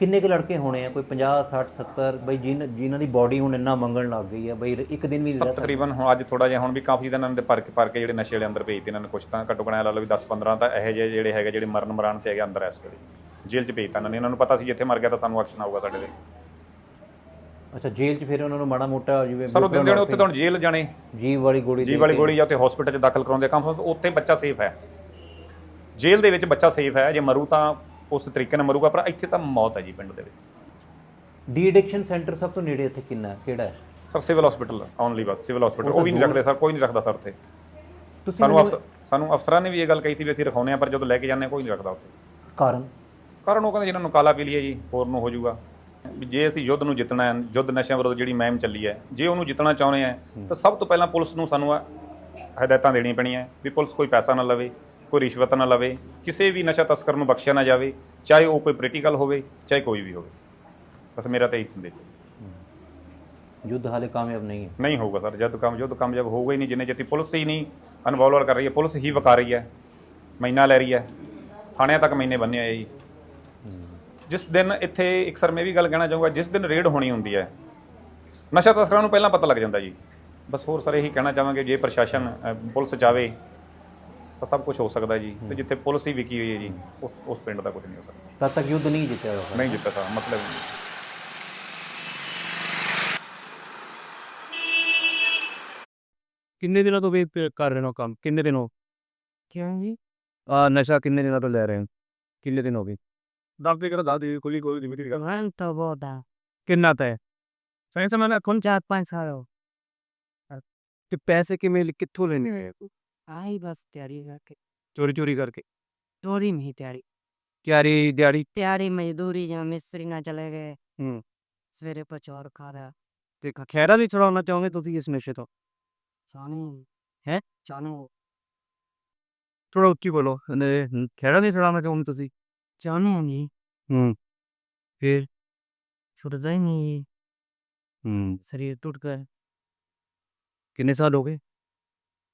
ਕਿੰਨੇ ਕੁ ਲੜਕੇ ਹੋਣੇ ਆ? ਕੋਈ 50 60 70 ਬਈ ਜਿਨ ਜਿਨ੍ਹਾਂ ਦੀ ਬੋਡੀ ਹੁਣ ਇੰਨਾ ਮੰਗਣ ਲੱਗ ਗਈ ਆ ਬਈ ਇੱਕ ਦਿਨ ਵੀ ਨਹੀਂ ਸਭ ਰਹਿ ਸਕਦਾ। ਤਕਰੀਬਨ ਹੁਣ ਅੱਜ ਥੋੜਾ ਜਿਹਾ ਹੁਣ ਵੀ ਕਾਫੀ ਦਿਨਾਂ ਦੇ ਪਰ ਪਰ ਕੇ ਜਿਹੜੇ ਨਸ਼ੇ ਵਾਲੇ ਅੰਦਰ ਭੇਜਤੇ ਇਹਨਾਂ ਨੇ ਕੁਛ ਤਾਂ ਘੱਟੋ ਘਣਾ ਲਾ ਲਓ ਵੀ 10 15 ਤਾਂ ਇਹੋ ਜਿਹੇ ਜਿਹੜੇ ਹੈਗੇ ਜਿਹੜੇ ਮਰਨ ਮਰਾਨ ਤੇ ਹੈਗੇ ਅੰਦਰ ਇਸ ਵੇਲੇ। ਜੇਲ੍ਹ 'ਚ ਭੇਜਤਾ ਇਹਨਾਂ ਨੇ। ਇਹਨਾਂ ਨੂੰ ਪਤਾ ਸੀ ਜਿੱਥੇ ਮਰ ਗਿਆ ਤਾਂ ਸਾਨੂੰ ਐਕਸ਼ਨ ਆਊਗਾ ਸਾਡੇ ਤੇ। ਅੱਛਾ ਜੇਲ੍ਹ 'ਚ ਫਿਰ ਉਹਨਾਂ ਨੂੰ ਮਾੜਾ ਮੋਟਾ ਜਿਵੇਂ ਸਾਨੂੰ ਦਿਨ ਦਿਨ ਉੱਥੇ ਤਾਂ ਹੁਣ ਜੇਲ੍ਹ ਜਾਣੇ। ਜੀਵ ਵਾਲੀ ਗੋਲੀ ਜੀਵ ਵਾਲੀ ਗੋਲੀ ਜਾਂ ਉੱਥੇ ਹਸਪੀਟਲ 'ਚ ਦਾਖਲ ਕਰਾਉਂਦੇ ਕੰਮ। ਉੱਥੇ ਬੱਚਾ ਸੇਫ ਹੈ। ਜੇਲ੍ਹ ਦੇ ਵਿੱਚ ਬੱਚਾ ਸੇਫ ਹੈ। ਜੇ ਮਰੂ ਤਾਂ ਉਸ ਤਰੀਕੇ ਨਾਲ ਮਰੂਗਾ ਪਰ ਇੱਥੇ ਤਾਂ ਮੌਤ ਹੈ ਜੀ ਪਿੰਡ ਦੇ ਵਿੱਚ। ਡੀ ਐਡਿਕਸ਼ਨ ਸੈਂਟਰ ਸਭ ਤੋਂ ਨੇੜੇ ਇੱਥੇ ਕਿੰਨਾ ਕਿਹੜਾ ਹੈ? ਸਰ ਸਿਵਲ ਹਸਪੀਟਲ ਓਨਲੀ ਬਸ ਸਿਵਲ ਹਸਪੀਟਲ ਉਹ ਵੀ ਨਹੀਂ ਰੱਖਦੇ ਸਰ ਕੋਈ ਨਹੀਂ ਰੱਖਦਾ ਸਰ ਉੱਥੇ। ਤੁਸੀਂ ਸਾਨੂੰ ਅਫਸਰ ਸਾਨੂੰ ਅਫਸਰਾਂ ਨੇ ਵੀ ਇਹ ਗੱਲ ਕਹੀ ਸੀ ਵੀ ਅਸੀਂ ਰਖਾਉਂਦੇ ਆ ਪਰ ਜਦੋਂ ਲੈ ਕੇ ਜਾਂਦੇ ਹਾਂ ਕੋਈ ਨਹੀਂ ਰੱਖਦਾ ਉੱਥੇ। ਕਾਰਨ? ਕਾਰਨ ਉਹ ਕਹਿੰਦੇ ਜਿਹਨਾਂ ਨੂੰ ਕਾਲਾ ਪੀ ਲਈਏ ਜੀ ਹੋਰ ਨੂੰ ਹੋ ਜਾਊਗਾ। ਵੀ ਜੇ ਅਸੀਂ ਯੁੱਧ ਨੂੰ ਜਿੱਤਣਾ ਹੈ ਯੁੱਧ ਨਸ਼ਿਆਂ ਵਿਰੁੱਧ ਜਿਹੜੀ ਮੁਹਿੰਮ ਚੱਲੀ ਹੈ ਜੇ ਉਹਨੂੰ ਜਿੱਤਣਾ ਚਾਹੁੰਦੇ ਆ ਤਾਂ ਸਭ ਤੋਂ ਪਹਿਲਾਂ ਪੁਲਿਸ ਨੂੰ ਸਾਨੂੰ ਹਦਾਇਤਾਂ ਦੇਣੀਆਂ ਪੈਣੀਆਂ ਵੀ ਪੁਲਿਸ ਕੋਈ ਪੈਸਾ ਨਾ ਲਵੇ ਕੋਈ ਰਿਸ਼ਵਤ ਨਾ ਲਵੇ ਕਿਸੇ ਵੀ ਨਸ਼ਾ ਤਸਕਰ ਨੂੰ ਬਖਸ਼ਿਆ ਨਾ ਜਾਵੇ ਚਾਹੇ ਉਹ ਕੋਈ ਪੋਲੀਟੀਕਲ ਹੋਵੇ ਚਾਹੇ ਕੋਈ ਵੀ ਹੋਵੇ। ਬਸ ਮੇਰਾ ਤਾਂ ਇਹੀ ਸੰਦੇਸ਼ ਹੈ। ਯੁੱਧ ਹਾਲੇ ਕਾਮਯਾਬ ਨਹੀਂ ਹੈ। ਨਹੀਂ ਹੋਊਗਾ ਸਰ ਜਦ ਕੰਮ ਯੁੱਧ ਕਾਮਯਾਬ ਹੋਊਗਾ ਹੀ ਨਹੀਂ ਜਿੰਨੇ ਜਿੱਤੀ ਪੁਲਿਸ ਹੀ ਨਹੀਂ ਇਨਵੋਲਵ ਕਰ ਰਹੀ ਹੈ ਪੁਲਿਸ ਹੀ ਵਕਾ ਰਹੀ ਹੈ ਮਹੀਨਾ ਲੈ ਰਹੀ ਹੈ ਥਾਣਿਆਂ ਤੱਕ ਮਹੀਨੇ ਬੰਨੇ ਆਏ ਜੀ। ਜਿਸ ਦਿਨ ਇੱਥੇ ਇੱਕ ਸਰ ਮੈਂ ਵੀ ਗੱਲ ਕਹਿਣਾ ਚਾਹੂੰਗਾ ਜਿਸ ਦਿਨ ਰੇਡ ਹੋਣੀ ਹੁੰਦੀ ਹੈ ਨਸ਼ਾ ਤਸਕਰਾਂ ਨੂੰ ਪਹਿਲਾਂ ਪਤਾ ਲੱਗ ਜਾਂਦਾ ਜੀ। ਬਸ ਹੋਰ ਸਰ ਇਹੀ ਕਹਿਣਾ ਚਾਹਾਂਗੇ ਜੇ ਪ੍ਰਸ਼ਾਸਨ ਪੁਲਿਸ ਚਾਵੇ ਤਾਂ ਸਭ ਕੁਝ ਹੋ ਸਕਦਾ ਜੀ। ਤੇ ਜਿੱਥੇ ਪੁਲਿਸ ਹੀ ਵਿਕੀ ਹੋਈ ਹੈ ਜੀ ਉਸ ਪਿੰਡ ਦਾ ਕੁਝ ਨਹੀਂ ਹੋ ਸਕਦਾ। ਤਦ ਤੱਕ ਯੁੱਧ ਨਹੀਂ ਜਿੱਤਿਆ ਜਾ ਸਕਦਾ ਨਹੀਂ ਜਿੱਤਿਆ ਸਰ ਮਤਲਬ ਕਿੰਨੇ ਦਿਨਾਂ ਤੋਂ ਵੀ ਕਰ ਰਹੇ ਹੋ ਕੰਮ? ਕਿੰਨੇ ਦਿਨ ਹੋ? ਕਿਉਂ ਜੀ? ਆ ਨਸ਼ਾ ਕਿੰਨੇ ਦਿਨਾਂ ਤੋਂ ਲੈ ਰਹੇ ਹੋ? ਕਿੰਨੇ ਦਿਨ ਹੋ ਗਏ? ਦੱਸ ਦੇ ਕਰ ਦੱਸ ਦੇ ਕੋਈ ਕੋਈ ਨਹੀਂ ਮੇਰੀ ਗੱਲ हम तो बहुत है ਕਿੰਨਾ ਤੈ ਸਹੀ ਸਮਾਂ ਨਾਲ ਕੋਲ चार पाँच साल हो ਤੇ ਪੈਸੇ ਕਿਵੇਂ ਲ- ਕਿੱਥੋਂ ਲੈਣੇ ਹੋਏ आई बस तैयारी करके ਚੋਰੀ ਚੋਰੀ ਕਰਕੇ चोरी में ही तैयारी ਕਿਆਰੀ ਦਿਹਾੜੀ तैयारी मजदूरी जहाँ मिस्त्री ना चले गए हम्म। सवेरे पर चौर खा रहा ਤੇ ਖ- ਖਹਿਰਾ ਵੀ ਛੁਡਾਉਣਾ ਚਾਹੋਗੇ ਤੁਸੀਂ ਇਸ ਨਸ਼ੇ ਤੋਂ चानू हैं? चानू ਥੋੜਾ ਉੱਚੀ ਬੋਲੋ ਨੇ- ਨ- ਖਹਿਰਾ ਨਹੀਂ ਛੁਡਾਉਣਾ ਚਾਹੋਗੇ ਤੁਸੀਂ चानू नहीं ਹੂੰ ਫਿਰ छुटता ही नहीं ਹੂੰ शरीर टूट कर ਕਿੰਨੇ ਸਾਲ ਹੋ ਗਏ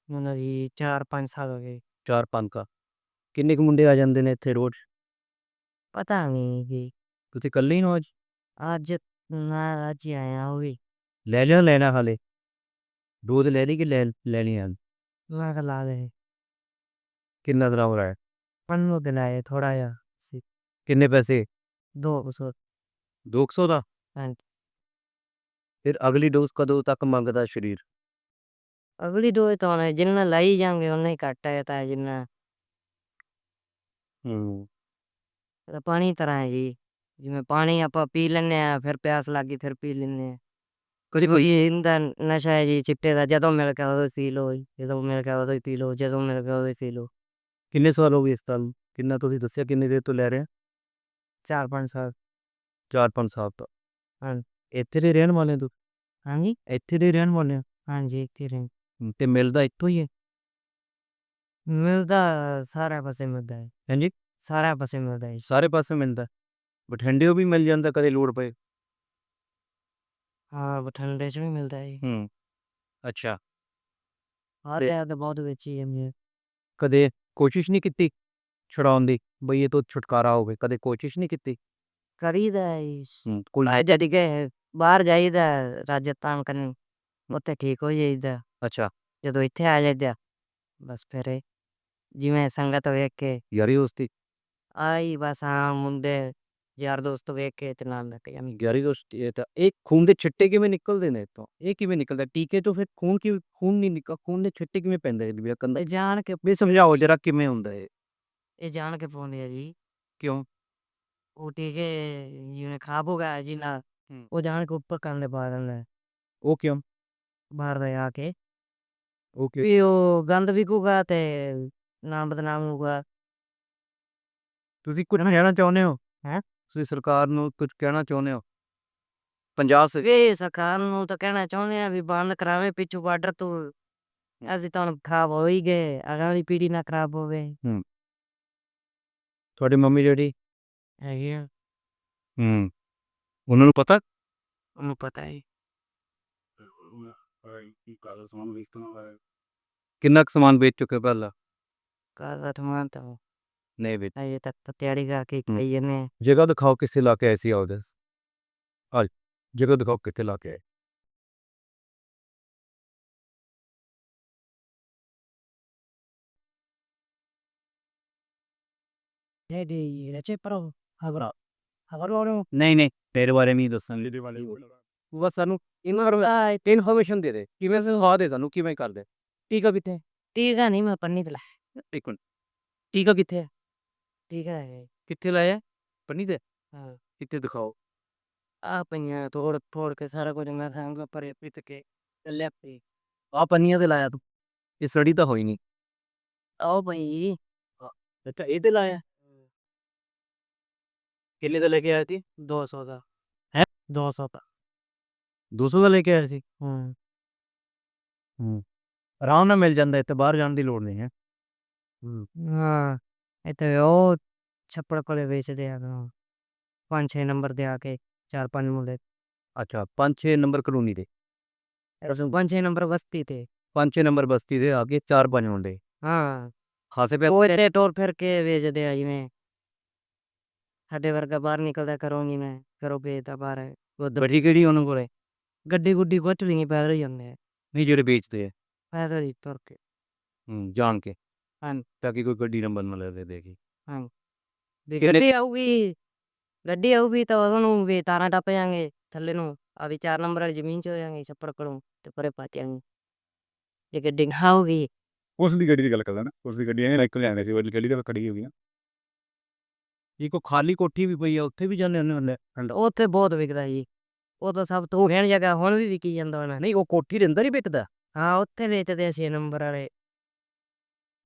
मतलब ये चार पाँच साल हो गए ਚਾਰ ਪੰਜ ਕਾ ਕਿੰਨੇ ਕੁ ਮੁੰਡੇ ਆ ਜਾਂਦੇ ਨੇ ਇੱਥੇ ਰੋਜ਼ पता नहीं कि ਤੁਸੀਂ ਇਕੱਲੇ ਹੀ ਹੋ ਅੱਜ आज ना आज ही आया हुई ਲੈ ਲਿਆ ਲੈਣਾ ਹਾਲੇ ਦੁੱਧ ਲੈ ਲਈ ਕਿ ਲੈ ਲੈਣੀ ਆ मैं कल आ गए ਕਿੰਨਾ ਦਿਨ ਹੋ ਰਿਹਾ ਹੈ पन्नू दिन आए थोड़ा या ਕਿੰਨੇ ਪੈਸੇ? ਦੋ ਸੌ। 200 ਦਾ? ਹਾਂਜੀ। ਫਿਰ ਅਗਲੀ ਡੋਜ਼ ਕਦੋਂ ਤੱਕ ਮੰਗਦਾ ਸਰੀਰ? ਅਗਲੀ ਡੋਜ਼ ਤਾਂ ਹੁਣ ਜਿੰਨਾ ਲਾਈ ਜਾਂਗੇ ਉਨਾ ਹੀ ਘੱਟ ਹੈ ਤਾਂ ਜਿੰਨਾ ਹੂੰ। ਤਾਂ ਪਾਣੀ ਤਰ੍ਹਾਂ ਹੈ ਜੀ। ਜਿਵੇਂ ਪਾਣੀ ਆਪਾਂ ਪੀ ਲੈਂਦੇ ਆ ਫਿਰ ਪਿਆਸ ਲੱਗੀ ਫਿਰ ਪੀ ਲੈਂਦੇ ਆ ਕਦੀ ਕੋਈ ਇਹਦਾ ਨਸ਼ਾ ਹੈ ਜੀ ਚਿੱਟੇ ਦਾ ਜਦੋਂ ਮਿਲ ਗਿਆ ਉਦੋਂ ਲਓ ਜੀ, ਜਦੋਂ ਮਿਲ ਗਿਆ ਉਦੋਂ ਹੀ ਪੀ ਲਓ ਜਦੋਂ ਮਿਲ ਗਿਆ ਉਦੋਂ ਹੀ ਪੀ ਲਓ। ਕਿੰਨੇ ਸਾਲ ਹੋ ਗਏ ਇਸ ਤਰ੍ਹਾਂ? ਕਿੰਨਾ ਤੁਸੀਂ ਦੱਸਿਆ ਕਿੰਨੀ ਦੇਰ ਤੋਂ ਲੈ ਰਹੇ ਆ ਚਾਰ ਪੰਜ ਸਾਲ। 4-5 ਸਾਲ ਤੋਂ। ਹਾਂ। ਇੱਥੇ ਦੇ ਰਹਿਣ ਵਾਲੇ ਹੋ ਤੁਸੀਂ ਹਾਂਜੀ। ਇੱਥੇ ਦੇ ਰਹਿਣ ਵਾਲੇ ਹੋ? ਹਾਂਜੀ ਇੱਥੇ ਰਹਿ ਹੂੰ, ਤੇ ਮਿਲਦਾ ਇੱਥੋਂ ਹੀ ਹੈ? ਮਿਲਦਾ ਸਾਰਾ ਪਾਸੇ ਮਿਲਦਾ ਹੈ। ਹਾਂਜੀ? ਸਾਰਾ ਪਾਸੇ ਮਿਲਦਾ ਹੈ ਸਾਰੇ ਪਾਸੇ ਮਿਲਦਾ ਬਠਿੰਡਿਓ ਵੀ ਮਿਲ ਜਾਂਦਾ ਕਦੇ ਲੋੜ ਪਏ? ਹਾਂ ਬਠਿੰਡੇ 'ਚ ਵੀ ਮਿਲਦਾ ਹੈ ਹੂੰ ਅੱਛਾ। ਹਾਂ ਤੇ- ਤੇ ਤਾਂ ਬਹੁਤ ਵੇਚੀ ਹੈ ਮੈਂ ਕਦੇ ਕੋਸ਼ਿਸ਼ ਨਹੀਂ ਕੀਤੀ? ਛੁਡਾਉਣ ਦੀ ਬਈ ਇਹ ਤੋਂ ਛੁਟਕਾਰਾ ਹੋਵੇ ਕਦੇ ਕੋਸ਼ਿਸ਼ ਨਹੀਂ ਕੀਤੀ? ਕਰੀਦਾ ਹੈ। ਹੂੰ ਕੋਈ ਆ ਜਦ ਗਏ ਬਾਹਰ ਜਾਈਦਾ ਰਾਜਸਥਾਨ ਕੰਨੀ ਉੱਥੇ ਠੀਕ ਹੋ ਜਾਈਦਾ। ਅੱਛਾ। ਜਦੋਂ ਇੱਥੇ ਆ ਜਾਈਦਾ ਬਸ ਫਿਰ ਜਿਵੇਂ ਸੰਗਤ ਵੇਖ। ਕੇ ਯਾਰੀ ਦੋਸਤੀ? ਆਈ ਬਸ ਆ ਮੁੰਡੇ ਯਾਰ ਦੋਸਤ ਵੇਖ ਕੇ ਤੇ ਨਾਲ ਲੱਗ ਜਾਂਦੇ ਯਾਰੀ ਦੋਸਤੀ ਇਹ ਤਾਂ ਇਹ ਖੂਨ ਦੇ ਛਿੱਟੇ ਕਿਵੇਂ ਨਿਕਲਦੇ ਨੇ ਇੱਥੋਂ? ਇਹ ਕਿਵੇਂ ਨਿਕਲਦਾ? ਟੀਕੇ ਤੋਂ ਫਿਰ ਖੂਨ ਕਿ ਖੂਨ ਨਹੀਂ ਨਿਕਲ ਖੂਨ ਦੇ ਛਿੱਟੇ ਕਿਵੇਂ ਪੈਂਦੇ ਨੇ? ਵੀ ਕੰਦਾ ਇਹ ਜਾਣ ਕੇ ਵੀ ਸਮਝਾਓ ਜਰਾ ਕਿਵੇਂ ਹੁੰਦਾ ਇਹ? ਇਹ ਜਾਣ ਕੇ ਪਾਉਂਦੇ ਆ ਜੀ। ਕਿਉਂ? ਉਹ ਟੀਕੇ ਜਿਵੇਂ ਖਰਾਬ ਹੋ ਗਿਆ ਜੀ ਨਾ ਹੂੰ। ਉਹ ਜਾਣ ਕੇ ਉੱਪਰ ਕਰਨ ਦੇ ਪਾ ਦਿੰਦਾ ਹੈ, ਉਹ ਕਿਉਂ? ਬਾਹਰ ਦਾ ਆ ਕੇ। ਉਹ ਕਿਉਂ? ਵੀ ਉਹ ਗੰਦ ਵਿਕੂਗਾ ਤੇ ਨਾਮ ਬਦਨਾਮ ਹੋਊਗਾ। ਤੁਸੀਂ ਕੁਝ ਕਹਿਣਾ ਚਾਹੁੰਦੇ ਹੋ? ਹੈਂ? ਤੁਸੀਂ ਸਰਕਾਰ ਨੂੰ ਕੁਝ ਕਹਿਣਾ ਚਾਹੁੰਦੇ ਹੋ? ਪੰਜਾਬ ਸੇ ਵੇ ਸਰਕਾਰ ਨੂੰ ਤਾਂ ਕਹਿਣਾ ਚਾਹੁੰਦੇ ਆ ਵੀ ਬੰਦ ਕਰਾਵੇ ਪਿੱਛੋਂ ਬਾਰਡਰ ਤੋਂ ਅਸੀਂ ਤਾਂ ਹੁਣ ਖਰਾਬ ਹੋ ਹੀ ਗਏ ਅਗਲੀ ਪੀੜ੍ਹੀ ਨਾ ਖਰਾਬ ਹੋਵੇ। ਤੁਹਾਡੀ ਮੰਮੀ ਜਿਹੜੀ? ਹੈਗੀ ਆ। ਹੂੰ ਉਹਨਾਂ ਨੂੰ ਪਤਾ? ਉਹਨੂੰ ਪਤਾ ਹੈ ਕਿੰਨਾ ਕੁ ਸਮਾਨ ਵੇਚ ਚੁੱਕੇ ਪਹਿਲਾਂ? ਕਾਹਦਾ ਠਮਾਨ ਤਾਂ ਨਹੀਂ ਵੇਚ ਅਜੇ ਤੱਕ ਤਾਂ ਤਿਆਰੀ ਕਰਕੇ। ਖਾਈ ਜਾਂਦੇ ਆ। ਜਗ੍ਹਾ ਦਿਖਾਓ ਕਿੱਥੇ ਲਾ ਕੇ ਆਏ ਸੀ ਆਉਦੇ ਆ ਜਗ੍ਹਾ ਦਿਖਾਓ ਕਿੱਥੇ ਲਾ ਕੇ ਆਏ। ਇਹ ਦੀ ਰਚੇ ਪਰੋ ਹਵਰਾ ਹਵਰਾ ਨਹੀਂ ਨਹੀਂ ਤੇਰੇ ਬਾਰੇ ਨਹੀਂ ਦੱਸਣ ਲਈ ਵਾਲੇ ਬਸ ਸਾਨੂੰ ਇਨਫੋਰਮੇਸ਼ਨ ਇਨਫੋਰਮੇਸ਼ਨ ਦੇ ਦੇ ਕਿਵੇਂ ਸਿਖਾ ਦੇ ਸਾਨੂੰ ਕਿਵੇਂ ਕਰਦੇ ਟੀਕਾ ਕਿੱਥੇ ਹੈ? ਟੀਕਾ ਨਹੀਂ ਮੈਂ ਪੰਨੀ ਤੇ ਲਾਇਆ ਇੱਕ ਮਿੰਟ ਟੀਕਾ ਕਿੱਥੇ ਹੈ ਟੀਕਾ ਹੈ ਕਿੱਥੇ ਲਾਇਆ ਪੰਨੀ ਤੇ ਹਾਂ ਕਿੱਥੇ ਦਿਖਾਓ ਆ ਪਈਆਂ ਤੋੜ ਫੋੜ ਕੇ ਸਾਰਾ ਕੁਝ ਮੈਂ ਖਾਂਗਾ ਪਰੇ ਪਿੱਤ ਕੇ ਲੈ ਪਈ ਆ ਪੰਨੀਆਂ ਤੇ ਲਾਇਆ ਤੂੰ ਇਹ ਸੜੀ ਤਾਂ ਹੋਈ ਨਹੀਂ ਆਓ ਪਈ ਅੱਛਾ ਇਹ ਤੇ ਲਾਇਆ ਕਿੰਨੇ ਦਾ ਲੈ ਕੇ ਆਇਆ ਸੀ? 200 ਦਾ। ਹੈਂ? 200 ਦਾ। 200 ਦਾ ਲੈ ਕੇ ਆਇਆ ਸੀ? ਹੂੰ। ਆਰਾਮ ਨਾਲ ਮਿਲ ਜਾਂਦਾ ਇੱਥੇ ਬਾਹਰ ਜਾਣ ਦੀ ਲੋੜ ਨਹੀਂ ਹੈ। ਹਾਂ। ਇੱਥੇ ਉਹ ਛੱਪੜ ਕੋਲੇ ਵੇਚਦੇ ਆ ਨਾ। ਪੰਜ ਛੇ ਨੰਬਰ ਦੇ ਆ ਕੇ ਚਾਰ ਪੰਜ ਮੁੰਡੇ। ਅੱਛਾ 5-6 ਨੰਬਰ ਕਲੋਨੀ ਦੇ। ਪੰਜ ਛੇ ਨੰਬਰ ਬਸਤੀ ਤੇ। 5-6 ਨੰਬਰ ਬਸਤੀ ਦੇ ਆ ਕੇ 4-5 ਮੁੰਡੇ। ਹਾਂ। ਖਾਸੇ ਪੈ ਉਹ ਇੱਥੇ ਟੋਰ ਫਿਰ ਕੇ ਵੇਚਦੇ ਆ ਜਿਵੇਂ ਸਾਡੇ ਵਰਗਾ ਬਾਹਰ ਨਿਕਲਦਾ ਕਰੋ ਨਹੀਂ ਮੈਂ ਕਰੋ ਵੇਚਦਾ ਬਾਹਰ। ਉਧਰ ਬੜੀ ਕਿਹੜੀ ਉਹਨਾਂ ਕੋਲੇ? ਗੱਡੀ ਗੁੱਡੀ ਕੁਛ ਵੀ ਨਹੀਂ ਪੈਦਲ ਹੀ ਜਾਂਦੇ ਆ। ਨਹੀਂ ਜਿਹੜੇ ਵੇਚਦੇ ਆ? ਪੈਦਲ ਹੀ ਤੁਰ ਕੇ। ਹੂੰ ਜਾਣ ਕੇ? ਹਾਂ। ਤਾਂ ਕਿ ਕੋਈ ਗੱਡੀ ਨੰਬਰ ਨਾ ਲੈ ਦੇ ਦੇਖੀ ਵੀ ਕਿੰਨੇ- ਗੱਡੀ ਆਊਗੀ ਗੱਡੀ ਆਊਗੀ ਤਾਂ ਉਹਨੂੰ ਵੀ ਤਾਰਾਂ ਟੱਪ ਜਾਾਂਗੇ ਥੱਲੇ ਨੂੰ। ਆ ਵੀ ਚਾਰ ਨੰਬਰ ਵਾਲੀ ਜ਼ਮੀਨ ਚ ਹੋ ਜਾਾਂਗੇ ਛੱਪੜ ਕੋਲੋਂ ਤੇ ਪਰੇ ਪਾ ਜਾਾਂਗੇ ਜੇ ਗੱਡੀ ਨਾ ਆਊਗੀ। ਉਸ ਦੀ ਗੱਡੀ ਦੀ ਗੱਲ ਕਰਦਾ ਨਾ ਉਸ ਦੀ ਗੱਡੀ ਐ ਨਿਕਲ ਜਾਂਦੇ ਸੀ ਉਹ ਗੱਡੀ ਤਾਂ ਖੜੀ ਹੋ ਗਈ ਇਹ ਕੋ ਖਾਲੀ ਕੋਠੀ ਵੀ ਪਈ ਆ ਉੱਥੇ ਵੀ ਜਾਂਦੇ ਹੁੰਦੇ ਹੁੰਦੇ ਉੱਥੇ ਬਹੁਤ ਵਿਕਦਾ ਜੀ। ਉਹ ਤਾਂ ਸਭ ਤੋਂ ਰਹਿਣ ਜਗ੍ਹਾ ਹੁਣ ਵੀ ਵਿਕੀ ਜਾਂਦਾ ਹੋਣਾ। ਨਹੀਂ ਉਹ ਕੋਠੀ ਦੇ ਅੰਦਰ ਹੀ ਵਿਕਦਾ? ਹਾਂ ਉੱਥੇ ਵੇਚਦੇ ਆ ਛੇ ਨੰਬਰ ਵਾਲੇ।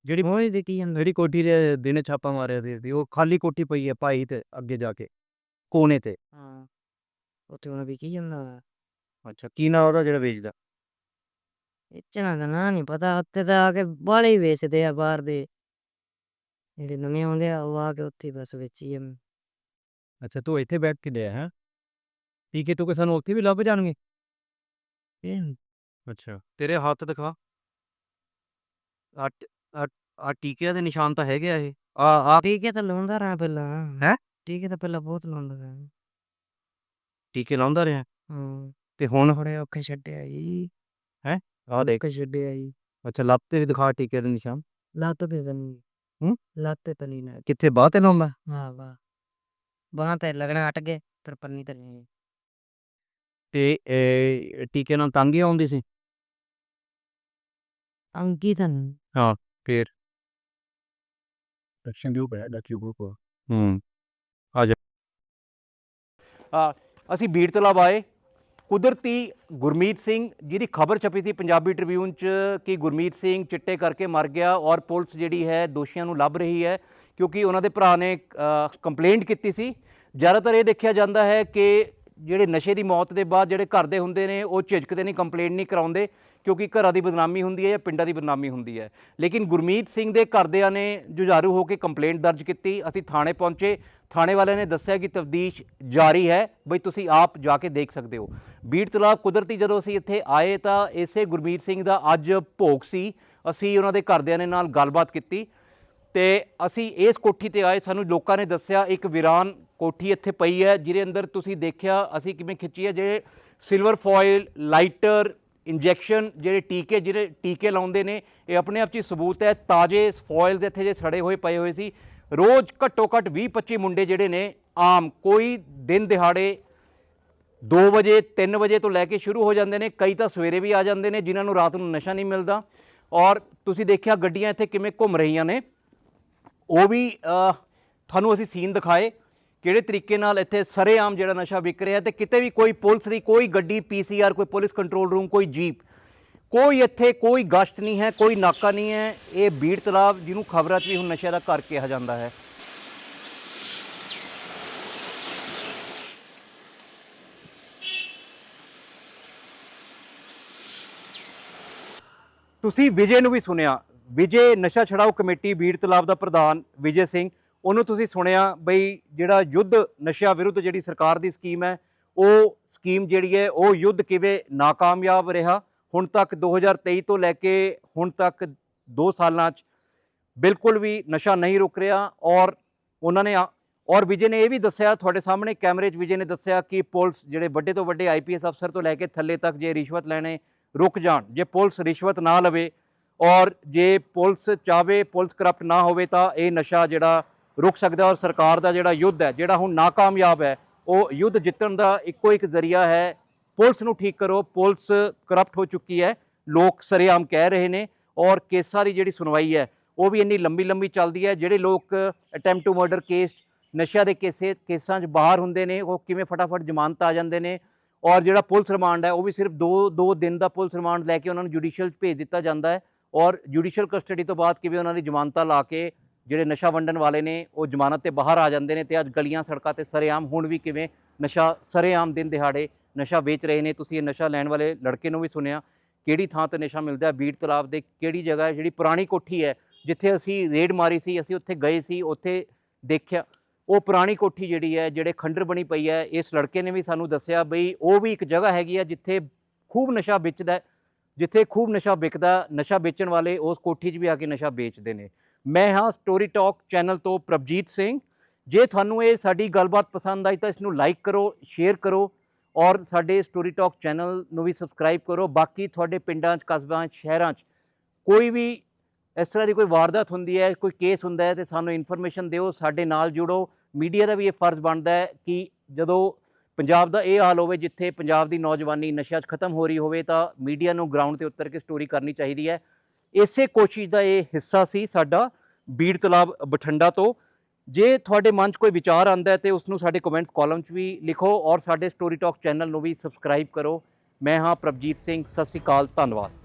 ਜਿਹੜੀ ਹੁਣ ਵੀ ਵਿਕੀ ਜਾਂਦਾ ਜਿਹੜੀ ਕੋਠੀ ਦੇ ਦਿਨੇ ਛਾਪਾ ਮਾਰਿਆ ਦੀ ਸੀ ਉਹ ਖਾਲੀ ਕੋਠੀ ਪਈ ਹੈ ਭਾਈ ਤੇ ਅੱਗੇ ਜਾ ਕੇ ਕੋਨੇ ਤੇ। ਹਾਂ ਉੱਥੇ ਹੁਣ ਵਿਕੀ ਜਾਂਦਾ ਹੋਣਾ। ਅੱਛਾ ਕੀ ਨਾਂ ਉਹਦਾ ਜਿਹੜਾ ਵੇਚਦਾ? ਵੇਚਣਾ ਦਾ ਨਾਂ ਨਹੀਂ ਪਤਾ ਉੱਥੇ ਤਾਂ ਆ ਕੇ ਬਾਹਲੇ ਹੀ ਵੇਚਦੇ ਆ ਬਾਹਰ ਦੇ। ਜਿਹੜੇ ਨਵੇਂ ਆਉਂਦੇ ਆ ਉਹ ਆ ਕੇ ਉੱਥੇ ਬਸ ਵੇਚੀ ਜਾਂਦੇ ਅੱਛਾ ਤੂੰ ਇੱਥੇ ਬੈਠ ਕੇ ਲਿਆ ਹੈ ਠੀਕ ਹੈ ਤੂੰ ਕਿ ਸਾਨੂੰ ਉੱਥੇ ਵੀ ਲੱਭ ਜਾਣਗੇ ਇਹ ਅੱਛਾ ਤੇਰੇ ਹੱਥ ਦਿਖਾ। ਆ ਆ ਆ ਟੀਕਿਆਂ ਦੇ ਨਿਸ਼ਾਨ ਤਾਂ ਹੈਗੇ ਆ ਇਹ। ਆ ਆ ਟੀਕੇ ਤਾਂ ਲਾਉਂਦਾ ਰਹਾ ਪਹਿਲਾਂ। ਹੈਂ? ਟੀਕੇ ਤਾਂ ਪਹਿਲਾਂ ਬਹੁਤ ਲਾਉਂਦਾ ਰਿਹਾ। ਟੀਕੇ ਲਾਉਂਦਾ ਰਿਹਾ? ਹਾਂ। ਤੇ ਹੁਣ? ਬੜੇ ਔਖੇ ਛੱਡਿਆ ਜੀ। ਆ ਦੇਖ। ਔਖੇ ਛੱਡਿਆ ਜੀ। ਅੱਛਾ ਲੱਭ ਤੇ ਵੀ ਦਿਖਾ ਟੀਕੇ ਦੇ ਨਿਸ਼ਾਨ। ਲੱਤ ਤੇ ਤਾਂ ਨਹੀਂ। ਹੂੰ? ਲੱਤ ਤੇ ਤਾਂ ਨਹੀਂ ਨਾ ਕਿੱਥੇ ਬਾਹ ਤੇ ਲਾਉਂਦਾ ਹਾਂ ਵਾਹ ਬਾਹਾਂ ਤੇ ਲੱਗਣਾ ਹਟ ਗਏ ਫਿਰ ਪੰਨੀ ਤੇ ਨਹੀਂ ਤੇ ਇਹ ਟੀਕੇ ਨਾਲ ਤੰਗ ਹੀ ਆਉਂਦੀ ਸੀ? ਅੰਕੀ ਤਾਂ ਨਹੀਂ। ਦਰਸ਼ਨ ਦਿਓ ਬੈ ਦਾ ਕਿਉਂ ਕੋ ਹੂੰ। ਆ ਅਸੀਂ ਬੀੜ ਤਲਾਬ ਆਏ। ਕੁਦਰਤੀ ਗੁਰਮੀਤ ਸਿੰਘ, ਜਿਹਦੀ ਖਬਰ ਛਪੀ ਸੀ ਪੰਜਾਬੀ ਟ੍ਰਿਬਿਊਨ 'ਚ ਕਿ ਗੁਰਮੀਤ ਸਿੰਘ ਚਿੱਟੇ ਕਰਕੇ ਮਰ ਗਿਆ ਔਰ ਪੁਲਿਸ ਜਿਹੜੀ ਹੈ ਦੋਸ਼ੀਆਂ ਨੂੰ ਲੱਭ ਰਹੀ ਹੈ ਕਿਉਂਕਿ ਉਹਨਾਂ ਦੇ ਭਰਾ ਨੇ ਕੰਪਲੇਂਟ ਕੀਤੀ ਸੀ। ਜ਼ਿਆਦਾਤਰ ਇਹ ਦੇਖਿਆ ਜਾਂਦਾ ਹੈ ਕਿ ਜਿਹੜੇ ਨਸ਼ੇ ਦੀ ਮੌਤ ਦੇ ਬਾਅਦ ਜਿਹੜੇ ਘਰ ਦੇ ਹੁੰਦੇ ਨੇ, ਉਹ ਝਿਜਕਦੇ ਨਹੀਂ ਕੰਪਲੇਂਟ ਨਹੀਂ ਕਰਾਉਂਦੇ, ਕਿਉਂਕਿ ਘਰਾਂ ਦੀ ਬਦਨਾਮੀ ਹੁੰਦੀ ਹੈ ਜਾਂ ਪਿੰਡਾਂ ਦੀ ਬਦਨਾਮੀ ਹੁੰਦੀ ਹੈ। ਲੇਕਿਨ ਗੁਰਮੀਤ ਸਿੰਘ ਦੇ ਘਰਦਿਆਂ ਨੇ ਜੁਝਾਰੂ ਹੋ ਕੇ ਕੰਪਲੇਂਟ ਦਰਜ ਕੀਤੀ। ਅਸੀਂ ਥਾਣੇ ਪਹੁੰਚੇ। ਥਾਣੇ ਵਾਲਿਆਂ ਨੇ ਦੱਸਿਆ ਕਿ ਤਫਦੀਸ਼ ਜਾਰੀ ਹੈ। ਬਈ ਤੁਸੀਂ ਆਪ ਜਾ ਕੇ ਦੇਖ ਸਕਦੇ ਹੋ। ਬੀੜ ਤਲਾਬ ਕੁਦਰਤੀ ਜਦੋਂ ਅਸੀਂ ਇੱਥੇ ਆਏ ਤਾਂ ਇਸੇ ਗੁਰਮੀਤ ਸਿੰਘ ਦਾ ਅੱਜ ਭੋਗ ਸੀ। ਅਸੀਂ ਉਹਨਾਂ ਦੇ ਘਰਦਿਆਂ ਨੇ ਨਾਲ ਗੱਲਬਾਤ ਕੀਤੀ। ਤੇ ਅਸੀਂ ਇਸ ਕੋਠੀ ਤੇ ਆਏ, ਸਾਨੂੰ ਲੋਕਾਂ ਨੇ ਦੱਸਿਆ, ਇੱਕ ਵਿਰਾਨ ਕੋਠੀ ਇੱਥੇ ਪਈ ਹੈ, ਜਿਹਦੇ ਅੰਦਰ ਤੁਸੀਂ ਦੇਖਿਆ, ਅਸੀਂ ਕਿਵੇਂ ਖਿੱਚੀ ਹੈ, ਜਿਹੜੇ ਸਿਲਵਰ ਫੋਇਲ ਲਾਈਟਰ ਇੰਜੈਕਸ਼ਨ ਜਿਹੜੇ ਟੀਕੇ ਜਿਹੜੇ ਟੀਕੇ ਲਾਉਂਦੇ ਨੇ, ਇਹ ਆਪਣੇ ਆਪ 'ਚ ਹੀ ਸਬੂਤ ਹੈ। ਤਾਜ਼ੇ ਫੋਇਲ ਦੇ ਇੱਥੇ ਜੇ ਸੜੇ ਹੋਏ, ਪਏ ਹੋਏ ਸੀ। ਰੋਜ਼ ਘੱਟੋ ਘੱਟ 20 25 ਮੁੰਡੇ ਜਿਹੜੇ ਨੇ, ਆਮ ਕੋਈ ਦਿਨ ਦਿਹਾੜੇ 2 ਵਜੇ 3 ਵਜੇ ਤੋਂ ਲੈ ਕੇ ਸ਼ੁਰੂ ਹੋ ਜਾਂਦੇ ਨੇ, ਕਈ ਤਾਂ ਸਵੇਰੇ ਵੀ ਆ ਜਾਂਦੇ ਨੇ, ਜਿਨ੍ਹਾਂ ਨੂੰ ਰਾਤ ਨੂੰ ਨਸ਼ਾ ਨਹੀਂ ਮਿਲਦਾ। ਔਰ ਤੁਸੀਂ ਦੇਖਿਆ ਗੱਡੀਆਂ ਇੱਥੇ ਕਿਵੇਂ ਘੁੰਮ ਰਹੀਆਂ ਨੇ। ਉਹ ਵੀ ਤੁਹਾਨੂੰ ਅਸੀਂ ਸੀਨ ਦਿਖਾਏ ਕਿਹੜੇ ਤਰੀਕੇ ਨਾਲ ਇੱਥੇ ਸਰੇਆਮ ਜਿਹੜਾ ਨਸ਼ਾ ਵਿਕ ਰਿਹਾ ਤੇ ਕਿਤੇ ਵੀ ਕੋਈ ਪੁਲਿਸ ਦੀ, ਕੋਈ ਗੱਡੀ ਪੀਸੀਆਰ ਕੋਈ ਪੁਲਿਸ ਕੰਟਰੋਲ ਰੂਮ, ਕੋਈ ਜੀਪ, ਕੋਈ ਇੱਥੇ ਕੋਈ ਗਸ਼ਤ ਨਹੀਂ ਹੈ, ਕੋਈ ਨਾਕਾ ਨਹੀਂ ਹੈ। ਇਹ ਬੀੜ ਤਲਾਬ ਜਿਹਨੂੰ ਖਬਰਾਂ 'ਚ ਵੀ ਹੁਣ ਨਸ਼ੇ ਦਾ ਘਰ ਕਿਹਾ ਜਾਂਦਾ ਹੈ। ਤੁਸੀਂ ਵਿਜੇ ਨੂੰ ਵੀ ਸੁਣਿਆ ਵਿਜੇ ਨਸ਼ਾ ਛਡਾਓ ਕਮੇਟੀ ਬੀੜ ਤਲਾਬ ਦਾ ਪ੍ਰਧਾਨ ਵਿਜੇ ਸਿੰਘ, ਉਹਨੂੰ ਤੁਸੀਂ ਸੁਣਿਆ ਬਈ ਜਿਹੜਾ ਯੁੱਧ ਨਸ਼ਾ ਵਿਰੁੱਧ ਜਿਹੜੀ ਸਰਕਾਰ ਦੀ ਸਕੀਮ ਹੈ, ਉਹ ਸਕੀਮ ਜਿਹੜੀ ਹੈ, ਉਹ ਯੁੱਧ ਕਿਵੇਂ ਨਾਕਾਮਯਾਬ ਰਿਹਾ? ਹੁਣ ਤੱਕ 2023 ਤੋਂ ਲੈ ਕੇ ਹੁਣ ਤੱਕ 2 ਸਾਲਾਂ 'ਚ ਬਿਲਕੁਲ ਵੀ ਨਸ਼ਾ ਨਹੀਂ ਰੁਕ ਰਿਹਾ ਔਰ ਉਹਨਾਂ ਨੇ ਆ- ਔਰ ਵਿਜੇ ਨੇ ਇਹ ਵੀ ਦੱਸਿਆ, ਤੁਹਾਡੇ ਸਾਹਮਣੇ ਕੈਮਰੇ 'ਚ ਵਿਜੇ ਨੇ ਦੱਸਿਆ ਕਿ ਪੁਲਿਸ ਜਿਹੜੇ ਵੱਡੇ ਤੋਂ ਵੱਡੇ ਆਈਪੀਐਸ ਅਫਸਰ ਤੋਂ ਲੈ ਕੇ ਥੱਲੇ ਤੱਕ ਜੇ ਰਿਸ਼ਵਤ ਲੈਣੇ ਰੁਕ ਜਾਣ, ਜੇ ਪੁਲਿਸ ਰਿਸ਼ਵਤ ਨਾ ਲਵੇ ਔਰ ਜੇ ਪੁਲਿਸ ਚਾਵੇ, ਪੁਲਿਸ ਕਰਪਟ ਨਾ ਹੋਵੇ ਤਾਂ ਇਹ ਨਸ਼ਾ ਜਿਹੜਾ ਰੁਕ ਸਕਦਾ ਔਰ ਸਰਕਾਰ ਦਾ ਜਿਹੜਾ ਯੁੱਧ ਹੈ, ਜਿਹੜਾ ਹੁਣ ਨਾਕਾਮਯਾਬ ਹੈ, ਉਹ ਯੁੱਧ ਜਿੱਤਣ ਦਾ ਇੱਕੋ ਇੱਕ ਜ਼ਰੀਆ ਹੈ। ਪੁਲਿਸ ਨੂੰ ਠੀਕ ਕਰੋ, ਪੁਲਿਸ ਕਰਪਟ ਹੋ ਚੁੱਕੀ ਹੈ, ਲੋਕ ਸਰੇਆਮ ਕਹਿ ਰਹੇ ਨੇ ਔਰ ਕੇਸਾਂ ਦੀ ਜਿਹੜੀ ਸੁਣਵਾਈ ਹੈ, ਉਹ ਵੀ ਇੰਨੀ ਲੰਬੀ ਲੰਬੀ ਚੱਲਦੀ ਹੈ, ਜਿਹੜੇ ਲੋਕ ਅਟੈਂਪਟ ਟੂ ਮਰਡਰ ਕੇਸ ਨਸ਼ਿਆਂ ਦੇ ਕੇਸੇ, ਕੇਸਾਂ 'ਚ ਬਾਹਰ ਹੁੰਦੇ ਨੇ, ਉਹ ਕਿਵੇਂ ਫਟਾਫਟ ਜ਼ਮਾਨਤ ਆ ਜਾਂਦੇ ਨੇ ਔਰ ਜਿਹੜਾ ਪੁਲਿਸ ਰਿਮਾਂਡ ਹੈ, ਉਹ ਵੀ ਸਿਰਫ 2 2 ਦਿਨ ਦਾ ਪੁਲਿਸ ਰਿਮਾਂਡ ਲੈ ਕੇ ਉਹਨਾਂ ਨੂੰ ਜੁਡੀਸ਼ੀਅਲ 'ਚ ਭੇਜ ਦਿੱਤਾ ਜਾਂਦਾ ਹੈ। ਔਰ ਜੁਡੀਸ਼ੀਅਲ ਕਸਟਡੀ ਤੋਂ ਬਾਅਦ ਕਿਵੇਂ ਉਹਨਾਂ ਦੀ ਜ਼ਮਾਨਤਾਂ ਲਾ ਕੇ ਜਿਹੜੇ ਨਸ਼ਾ ਵੰਡਣ ਵਾਲੇ ਨੇ, ਉਹ ਜ਼ਮਾਨਤ ਤੇ ਬਾਹਰ ਆ ਜਾਂਦੇ ਨੇ ਤੇ ਅੱਜ ਗਲੀਆਂ ਸੜਕਾਂ ਤੇ ਸਰੇਆਮ ਹੁਣ ਵੀ ਕਿਵੇਂ ਨਸ਼ਾ ਸਰੇਆਮ ਦਿਨ ਦਿਹਾੜੇ ਨਸ਼ਾ ਵੇਚ ਰਹੇ ਨੇ। ਤੁਸੀਂ ਇਹ ਨਸ਼ਾ ਲੈਣ ਵਾਲੇ ਲੜਕੇ ਨੂੰ ਵੀ ਸੁਣਿਆ, ਕਿਹੜੀ ਥਾਂ ਤੇ ਨਸ਼ਾ ਮਿਲਦਾ ਹੈ? ਬੀੜ ਤਲਾਬ ਦੇ ਕਿਹੜੀ ਜਗ੍ਹਾ ਹੈ? ਜਿਹੜੀ ਪੁਰਾਣੀ ਕੋਠੀ ਹੈ, ਜਿੱਥੇ ਅਸੀਂ ਰੇਡ ਮਾਰੀ ਸੀ, ਅਸੀਂ ਉੱਥੇ ਗਏ ਸੀ, ਉੱਥੇ ਦੇਖਿਆ। ਉਹ ਪੁਰਾਣੀ ਕੋਠੀ ਜਿਹੜੀ ਹੈ, ਜਿਹੜੇ ਖੰਡਰ ਬਣੀ ਪਈ ਹੈ, ਇਸ ਲੜਕੇ ਨੇ ਵੀ ਸਾਨੂੰ ਦੱਸਿਆ ਬਈ ਉਹ ਵੀ ਇੱਕ ਜਗ੍ਹਾ ਹੈਗੀ ਹੈ ਜਿੱਥੇ ਖੂਬ ਨਸ਼ਾ ਵੇਚਦਾ ਹੈ। ਜਿੱਥੇ ਖੂਬ ਨਸ਼ਾ ਵਿਕਦਾ, ਨਸ਼ਾ ਵੇਚਣ ਵਾਲੇ ਉਸ ਕੋਠੀ 'ਚ ਵੀ ਆ ਕੇ ਨਸ਼ਾ ਵੇਚਦੇ ਨੇ। ਮੈਂ ਹਾਂ ਸਟੋਰੀ ਟਾਕ ਚੈਨਲ ਤੋਂ ਪ੍ਰਭਜੀਤ ਸਿੰਘ। ਜੇ ਤੁਹਾਨੂੰ ਇਹ ਸਾਡੀ ਗੱਲਬਾਤ ਪਸੰਦ ਆਈ ਤਾਂ ਇਸ ਨੂੰ ਲਾਈਕ ਕਰੋ ਸ਼ੇਅਰ ਕਰੋ ਔਰ ਸਾਡੇ ਸਟੋਰੀ ਟਾਕ ਚੈਨਲ ਨੂੰ ਵੀ ਸਬਸਕ੍ਰਾਈਬ ਕਰੋ। ਬਾਕੀ ਤੁਹਾਡੇ ਪਿੰਡਾਂ 'ਚ ਕਸਬਿਆਂ 'ਚ, ਸ਼ਹਿਰਾਂ 'ਚ ਕੋਈ ਵੀ ਇਸ ਤਰ੍ਹਾਂ ਦੀ ਕੋਈ ਵਾਰਦਾਤ ਹੁੰਦੀ ਹੈ, ਕੋਈ ਕੇਸ ਹੁੰਦਾ ਹੈ ਤੇ ਸਾਨੂੰ ਇਨਫੋਰਮੇਸ਼ਨ ਦਿਓ, ਸਾਡੇ ਨਾਲ ਜੁੜੋ। ਮੀਡੀਆ ਦਾ ਵੀ ਇਹ ਫਰਜ਼ ਬਣਦਾ ਹੈ ਕਿ ਜਦੋਂ ਪੰਜਾਬ ਦਾ ਇਹ ਹਾਲ ਹੋਵੇ ਜਿੱਥੇ ਪੰਜਾਬ ਦੀ ਨੌਜਵਾਨੀ ਨਸ਼ਿਆਂ 'ਚ ਖਤਮ ਹੋ ਰਹੀ ਹੋਵੇ ਤਾਂ ਮੀਡੀਆ ਨੂੰ ਗਰਾਊਂਡ ਤੇ ਉਤਰ ਕੇ ਸਟੋਰੀ ਕਰਨੀ ਚਾਹੀਦੀ ਹੈ। ਇਸੇ ਕੋਸ਼ਿਸ਼ ਦਾ ਇਹ ਹਿੱਸਾ ਸੀ ਸਾਡਾ ਬੀੜ ਤਲਾਬ ਬਠਿੰਡਾ ਤੋਂ। ਜੇ ਤੁਹਾਡੇ ਮਨ 'ਚ ਕੋਈ ਵਿਚਾਰ ਆਂਦਾ ਹੈ ਤੇ ਉਸ ਨੂੰ ਸਾਡੇ ਕਮੈਂਟਸ ਕਾਲਮ 'ਚ ਵੀ ਲਿਖੋ ਔਰ ਸਾਡੇ ਸਟੋਰੀ ਟਾਕ ਚੈਨਲ ਨੂੰ ਵੀ ਸਬਸਕ੍ਰਾਈਬ ਕਰੋ। ਮੈਂ ਹਾਂ ਪ੍ਰਭਜੀਤ ਸਿੰਘ, ਸਤਿ ਸ਼੍ਰੀ ਅਕਾਲ, ਧੰਨਵਾਦ।